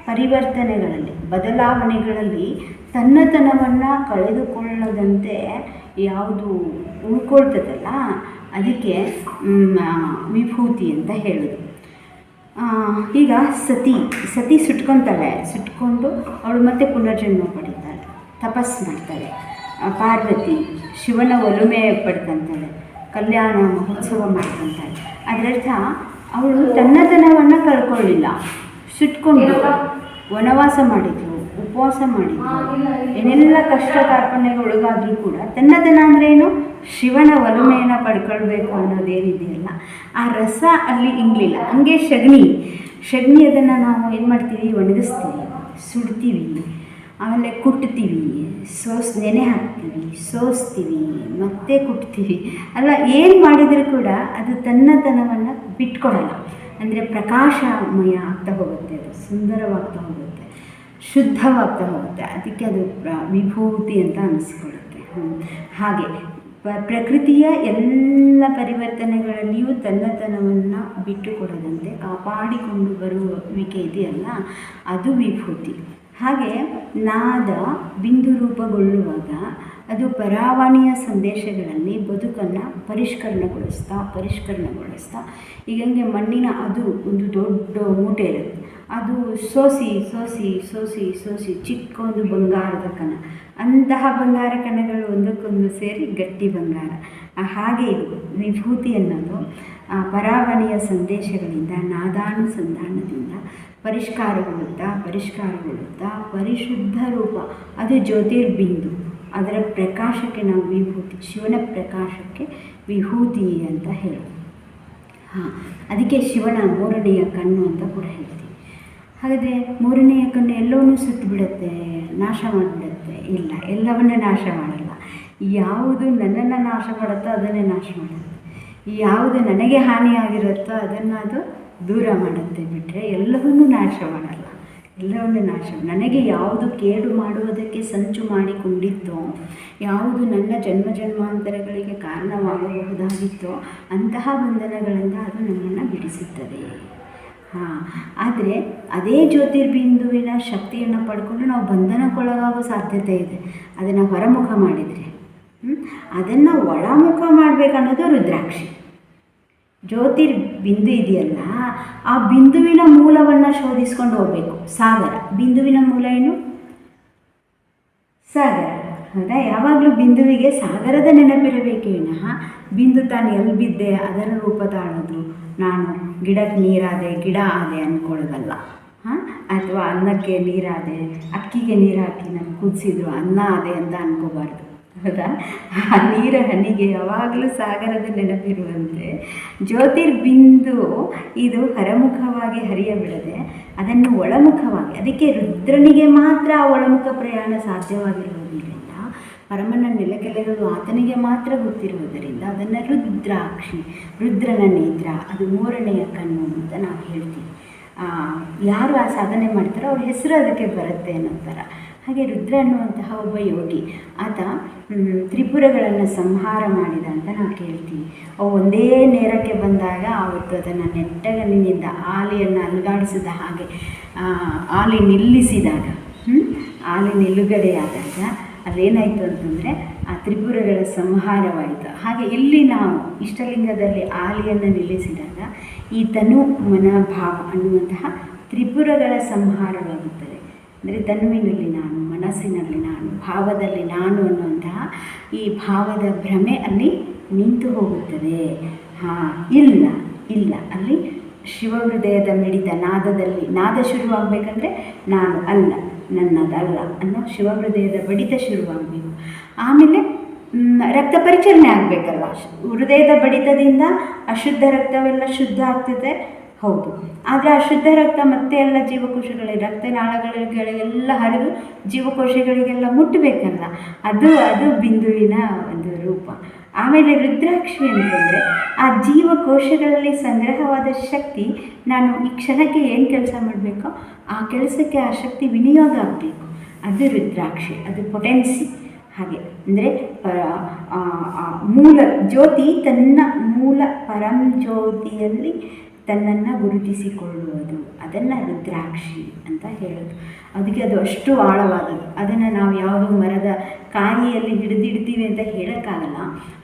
ಪರಿವರ್ತನೆಗಳಲ್ಲಿ, ಬದಲಾವಣೆಗಳಲ್ಲಿ ತನ್ನತನವನ್ನು ಕಳೆದುಕೊಳ್ಳದಂತೆ ಯಾವುದು ಉಳ್ಕೊಳ್ತದಲ್ಲ? ಅದಕ್ಕೆ ವಿಭೂತಿ ಅಂತ ಹೇಳೋದು. ಈಗ ಸತಿ ಸತಿ ಸುಟ್ಕೊತಾಳೆ. ಸುಟ್ಕೊಂಡು ಅವಳು ಮತ್ತೆ ಪುನರ್ಜನ್ಮ ಪಡಿತಾಳೆ. ತಪಸ್ ಮಾಡ್ತಾಳೆ. ಪಾರ್ವತಿ ಶಿವನ ಒಲುಮೆ ಪಡ್ಕೊತಾಳೆ. ಕಲ್ಯಾಣ ಮಹೋತ್ಸವ ಮಾಡ್ಕೊತಾಳೆ. ಅದರರ್ಥ ಅವಳು ತನ್ನತನವನ್ನು ಕಳ್ಕೊಳ್ಳಿಲ್ಲ. ಸುಟ್ಕೊಂಡು ವನವಾಸ ಮಾಡಿದ್ರು ಉಪವಾಸ ಮಾಡಿದ್ರು ಏನೆಲ್ಲ ಕಷ್ಟ ಕಾರ್ಪಣ್ಯಗೊಳಗಾದರೂ ಕೂಡ ತನ್ನತನ ಅಂದ್ರೆ ಏನು? ಶಿವನ ಒಲುಮೆಯನ್ನು ಪಡ್ಕೊಳ್ಬೇಕು ಅನ್ನೋದೇನಿದೆಯಲ್ಲ ಆ ರಸ ಅಲ್ಲಿ ಇಂಗ್ಲಿಲ್ಲ. ಹಂಗೆ ಶಗ್ನಿ. ಶಗ್ನಿ ಅದನ್ನು ನಾವು ಏನು ಮಾಡ್ತೀವಿ? ಒಣಗಿಸ್ತೀವಿ. ಸುಡ್ತೀವಿ. ಆಮೇಲೆ ಕುಟ್ತೀವಿ. ಸೋಸ್ ನೆನೆ ಹಾಕ್ತೀವಿ. ಸೋಸ್ತೀವಿ. ಮತ್ತೆ ಕುಟ್ತೀವಿ. ಅಲ್ಲ ಏನು ಮಾಡಿದರೂ ಕೂಡ ಅದು ತನ್ನತನವನ್ನು ಬಿಟ್ಕೊಡಲ್ಲ. ಅಂದರೆ ಪ್ರಕಾಶಮಯ ಆಗ್ತಾ ಹೋಗುತ್ತೆ, ಅದು ಸುಂದರವಾಗ್ತಾ ಹೋಗುತ್ತೆ, ಶುದ್ಧವಾಗ್ತಾ ಹೋಗುತ್ತೆ. ಅದಕ್ಕೆ ಅದು ವಿಭೂತಿ ಅಂತ ಅನಿಸ್ಕೊಳ್ಳುತ್ತೆ. ಹಾಗೆ ಪ್ರಕೃತಿಯ ಎಲ್ಲ ಪರಿವರ್ತನೆಗಳಲ್ಲಿಯೂ ತನ್ನತನವನ್ನು ಬಿಟ್ಟುಕೊಡದಂತೆ ಕಾಪಾಡಿಕೊಂಡು ಬರುವಿಕೆ ಇದೆಯಲ್ಲ ಅದು ವಿಭೂತಿ. ಹಾಗೆ ನಾದ ಬಿಂದು ರೂಪಗೊಳ್ಳುವಾಗ ಅದು ಪರಾವಾಣಿಯ ಸಂದೇಶಗಳಲ್ಲಿ ಬದುಕನ್ನು ಪರಿಷ್ಕರಣಗೊಳಿಸ್ತಾ ಪರಿಷ್ಕರಣಗೊಳಿಸ್ತಾ. ಈಗಂಗೆ ಮಣ್ಣಿನ ಅದು ಒಂದು ದೊಡ್ಡ ಮೂಟೆ ಇರುತ್ತೆ. ಅದು ಸೋಸಿ ಸೋಸಿ ಸೋಸಿ ಸೋಸಿ ಚಿಕ್ಕ ಒಂದು ಬಂಗಾರದ ಕಣ. ಅಂತಹ ಬಂಗಾರ ಕಣಗಳು ಒಂದಕ್ಕೊಂದು ಸೇರಿ ಗಟ್ಟಿ ಬಂಗಾರ. ಹಾಗೆ ಇದು ವಿಭೂತಿ ಅನ್ನೋದು ಪರಾವಣಿಯ ಸಂದೇಶಗಳಿಂದ ನಾದಾನುಸಂಧಾನದಿಂದ ಪರಿಷ್ಕಾರಗೊಳ್ಳುತ್ತಾ ಪರಿಷ್ಕಾರಗೊಳ್ಳುತ್ತಾ, ಪರಿಶುದ್ಧ ರೂಪ. ಅದು ಜ್ಯೋತಿರ್ಬಿಂದು. ಅದರ ಪ್ರಕಾಶಕ್ಕೆ ನಾವು ವಿಭೂತಿ, ಶಿವನ ಪ್ರಕಾಶಕ್ಕೆ ವಿಭೂತಿ ಅಂತ ಹೇಳೋದು. ಹಾಂ, ಅದಕ್ಕೆ ಶಿವನ ಮೂರನೆಯ ಕಣ್ಣು ಅಂತ ಕೂಡ ಹೇಳ್ತೀವಿ. ಹಾಗಾದರೆ ಮೂರನೆಯ ಕಣ್ಣು ಎಲ್ಲವನ್ನೂ ಸುತ್ತು ಬಿಡುತ್ತೆ, ನಾಶ ಮಾಡಿಬಿಡುತ್ತೆ? ಇಲ್ಲ, ಎಲ್ಲವನ್ನ ನಾಶ ಮಾಡಲ್ಲ. ಯಾವುದು ನನ್ನನ್ನು ನಾಶ ಮಾಡುತ್ತೋ ಅದನ್ನೇ ನಾಶ ಮಾಡುತ್ತೆ. ಯಾವುದು ನನಗೆ ಹಾನಿಯಾಗಿರುತ್ತೋ ಅದನ್ನು ಅದು ದೂರ ಮಾಡುತ್ತೆ ಬಿಟ್ಟರೆ ಎಲ್ಲವನ್ನೂ ನಾಶ ಮಾಡಲ್ಲ. ಎಲ್ಲವನ್ನೂ ನಾಶ. ನನಗೆ ಯಾವುದು ಕೇಡು ಮಾಡುವುದಕ್ಕೆ ಸಂಚು ಮಾಡಿಕೊಂಡಿತ್ತೋ, ಯಾವುದು ನನ್ನ ಜನ್ಮ ಜನ್ಮಾಂತರಗಳಿಗೆ ಕಾರಣವಾಗಬಹುದಾಗಿತ್ತೋ, ಅಂತಹ ಬಂಧನಗಳಿಂದ ಅದು ನಮ್ಮನ್ನು ಬಿಡಿಸುತ್ತದೆ. ಹಾಂ, ಆದರೆ ಅದೇ ಜ್ಯೋತಿರ್ಬಿಂದುವಿನ ಶಕ್ತಿಯನ್ನು ಪಡ್ಕೊಂಡು ನಾವು ಬಂಧನಕ್ಕೊಳಗಾಗೋ ಸಾಧ್ಯತೆ ಇದೆ. ಅದನ್ನು ಹೊರಮುಖ ಮಾಡಿದರೆ ಅದನ್ನು ಒಳಮುಖ ಮಾಡಬೇಕನ್ನೋದು ರುದ್ರಾಕ್ಷಿ. ಜ್ಯೋತಿರ್ ಬಿಂದು ಇದೆಯಲ್ಲ, ಆ ಬಿಂದುವಿನ ಮೂಲವನ್ನು ಶೋಧಿಸ್ಕೊಂಡು ಹೋಗಬೇಕು. ಸಾಗರ. ಬಿಂದುವಿನ ಮೂಲ ಏನು? ಸಾಗರ. ಹೌದಾ? ಯಾವಾಗಲೂ ಬಿಂದುವಿಗೆ ಸಾಗರದ ನೆನಪಿರಬೇಕೇ ವಿನಃ ಬಿಂದು ತಾನು ಎಲ್ಲಿ ಬಿದ್ದೆ, ಅದರ ರೂಪ ತಾಳೋದು ನಾನು ಗಿಡಕ್ಕೆ ನೀರಾದೆ, ಗಿಡ ಆದೆ ಅಂದ್ಕೊಳ್ಳೋದಲ್ಲ ಹಾಂ? ಅಥವಾ ಅನ್ನಕ್ಕೆ ನೀರಾದೆ, ಅಕ್ಕಿಗೆ ನೀರು ಹಾಕಿ ನಾನು ಕುದಿಸಿದ್ರು, ಅನ್ನ ಆದೆ ಅಂತ ಅನ್ಕೋಬಾರ್ದು. ಹೌದಾ? ಆ ನೀರ ಹನಿಗೆ ಯಾವಾಗಲೂ ಸಾಗರದ ನೆನಪಿರುವಂತೆ ಜ್ಯೋತಿರ್ಬಿಂದು ಇದು ಹೊರಮುಖವಾಗಿ ಹರಿಯಬಿಡದೆ ಅದನ್ನು ಒಳಮುಖವಾಗಿ, ಅದಕ್ಕೆ ರುದ್ರನಿಗೆ ಮಾತ್ರ ಆ ಒಳಮುಖ ಪ್ರಯಾಣ ಸಾಧ್ಯವಾಗಿರುವುದರಿಂದ ಪರಮನ ನೆಲಕೆಲೆಗಳು ಆತನಿಗೆ ಮಾತ್ರ ಗೊತ್ತಿರುವುದರಿಂದ ಅದನ್ನು ರುದ್ರಾಕ್ಷಿ, ರುದ್ರನ ನೇತ್ರ, ಅದು ಮೂರನೆಯ ಕಣ್ಣು ಅಂತ ನಾವು ಹೇಳ್ತೀವಿ. ಯಾರು ಆ ಸಾಧನೆ ಮಾಡ್ತಾರೋ ಅವ್ರ ಹೆಸರು ಅದಕ್ಕೆ ಬರುತ್ತೆ ಅನ್ನೋ ಥರ. ಹಾಗೆ ರುದ್ರ ಅನ್ನುವಂತಹ ಒಬ್ಬ ಯೋಗಿ. ಆತ ತ್ರಿಪುರಗಳನ್ನು ಸಂಹಾರ ಮಾಡಿದ ಅಂತ ನಾವು ಕೇಳ್ತೀವಿ. ಅವು ಒಂದೇ ನೇರಕ್ಕೆ ಬಂದಾಗ ಅವತ್ತು ಅದನ್ನು ನೆಟ್ಟಗಲಿನಿಂದ ಆಲಿಯನ್ನು ಅಲುಗಾಡಿಸಿದ ಹಾಗೆ ಆಲಿ ನಿಲ್ಲಿಸಿದಾಗ? ಆಲಿ ನಿಲುಗಡೆಯಾದಾಗ ಅದೇನಾಯಿತು ಅಂತಂದರೆ ಆ ತ್ರಿಪುರಗಳ ಸಂಹಾರವಾಯಿತು. ಹಾಗೆ ಇಲ್ಲಿ ನಾವು ಇಷ್ಟಲಿಂಗದಲ್ಲಿ ಆಲಿಯನ್ನು ನಿಲ್ಲಿಸಿದಾಗ ಈ ತನು ಅನ್ನುವಂತಹ ತ್ರಿಪುರಗಳ ಸಂಹಾರವಾಗುತ್ತದೆ. ಅಂದರೆ ತನ್ವಿನಲ್ಲಿ ನಾನು, ಮನಸ್ಸಿನಲ್ಲಿ ನಾನು, ಭಾವದಲ್ಲಿ ನಾನು ಅನ್ನುವಂತಹ ಈ ಭಾವದ ಭ್ರಮೆ ಅಲ್ಲಿ ನಿಂತು ಹೋಗುತ್ತದೆ. ಹಾಂ, ಇಲ್ಲ ಇಲ್ಲ. ಅಲ್ಲಿ ಶಿವಹೃದಯದ ಮಿಡಿತ ನಾದದಲ್ಲಿ, ನಾದ ಶುರುವಾಗಬೇಕಂದ್ರೆ ನಾನು ಅಲ್ಲ, ನನ್ನದಲ್ಲ ಅನ್ನೋ ಶಿವಹೃದಯದ ಬಡಿತ ಶುರುವಾಗಬೇಕು. ಆಮೇಲೆ ರಕ್ತ ಪರಿಚಲನೆ ಆಗಬೇಕಲ್ವ? ಹೃದಯದ ಬಡಿತದಿಂದ ಅಶುದ್ಧ ರಕ್ತವೆಲ್ಲ ಶುದ್ಧ ಆಗ್ತಿದೆ ಹೌದು. ಆದರೆ ಆ ಶುದ್ಧ ರಕ್ತ ಮತ್ತೆ ಎಲ್ಲ ಜೀವಕೋಶಗಳಿಗೆ ರಕ್ತನಾಳಗಳಿಗೆಲ್ಲ ಹರಿದು ಜೀವಕೋಶಗಳಿಗೆಲ್ಲ ಮುಟ್ಟಬೇಕಲ್ಲ ಅದು ಅದು ಬಿಂದುವಿನ ಒಂದು ರೂಪ. ಆಮೇಲೆ ರುದ್ರಾಕ್ಷಿ ಅಂತಂದರೆ ಆ ಜೀವಕೋಶಗಳಲ್ಲಿ ಸಂಗ್ರಹವಾದ ಶಕ್ತಿ ನಾನು ಈ ಕ್ಷಣಕ್ಕೆ ಏನು ಕೆಲಸ ಮಾಡಬೇಕೋ ಆ ಕೆಲಸಕ್ಕೆ ಆ ಶಕ್ತಿ ವಿನಿಯೋಗ ಆಗಬೇಕು. ಅದು ರುದ್ರಾಕ್ಷಿ, ಅದು ಪೊಟೆನ್ಸಿ. ಹಾಗೆ ಅಂದರೆ ಮೂಲ ಜ್ಯೋತಿ ತನ್ನ ಮೂಲ ಪರಂ ಜ್ಯೋತಿಯಲ್ಲಿ ತನ್ನನ್ನು ಗುರುತಿಸಿಕೊಳ್ಳುವುದು. ಅದನ್ನು ರುದ್ರಾಕ್ಷಿ ಅಂತ ಹೇಳೋದು. ಅದಕ್ಕೆ ಅದು ಅಷ್ಟು ಆಳವಾದದ್ದು. ಅದನ್ನು ನಾವು ಯಾವಾಗ ಮರದ ಕಾಯಿಯಲ್ಲಿ ಹಿಡಿದಿಡ್ತೀವಿ ಅಂತ ಹೇಳೋಕ್ಕಾಗಲ್ಲ.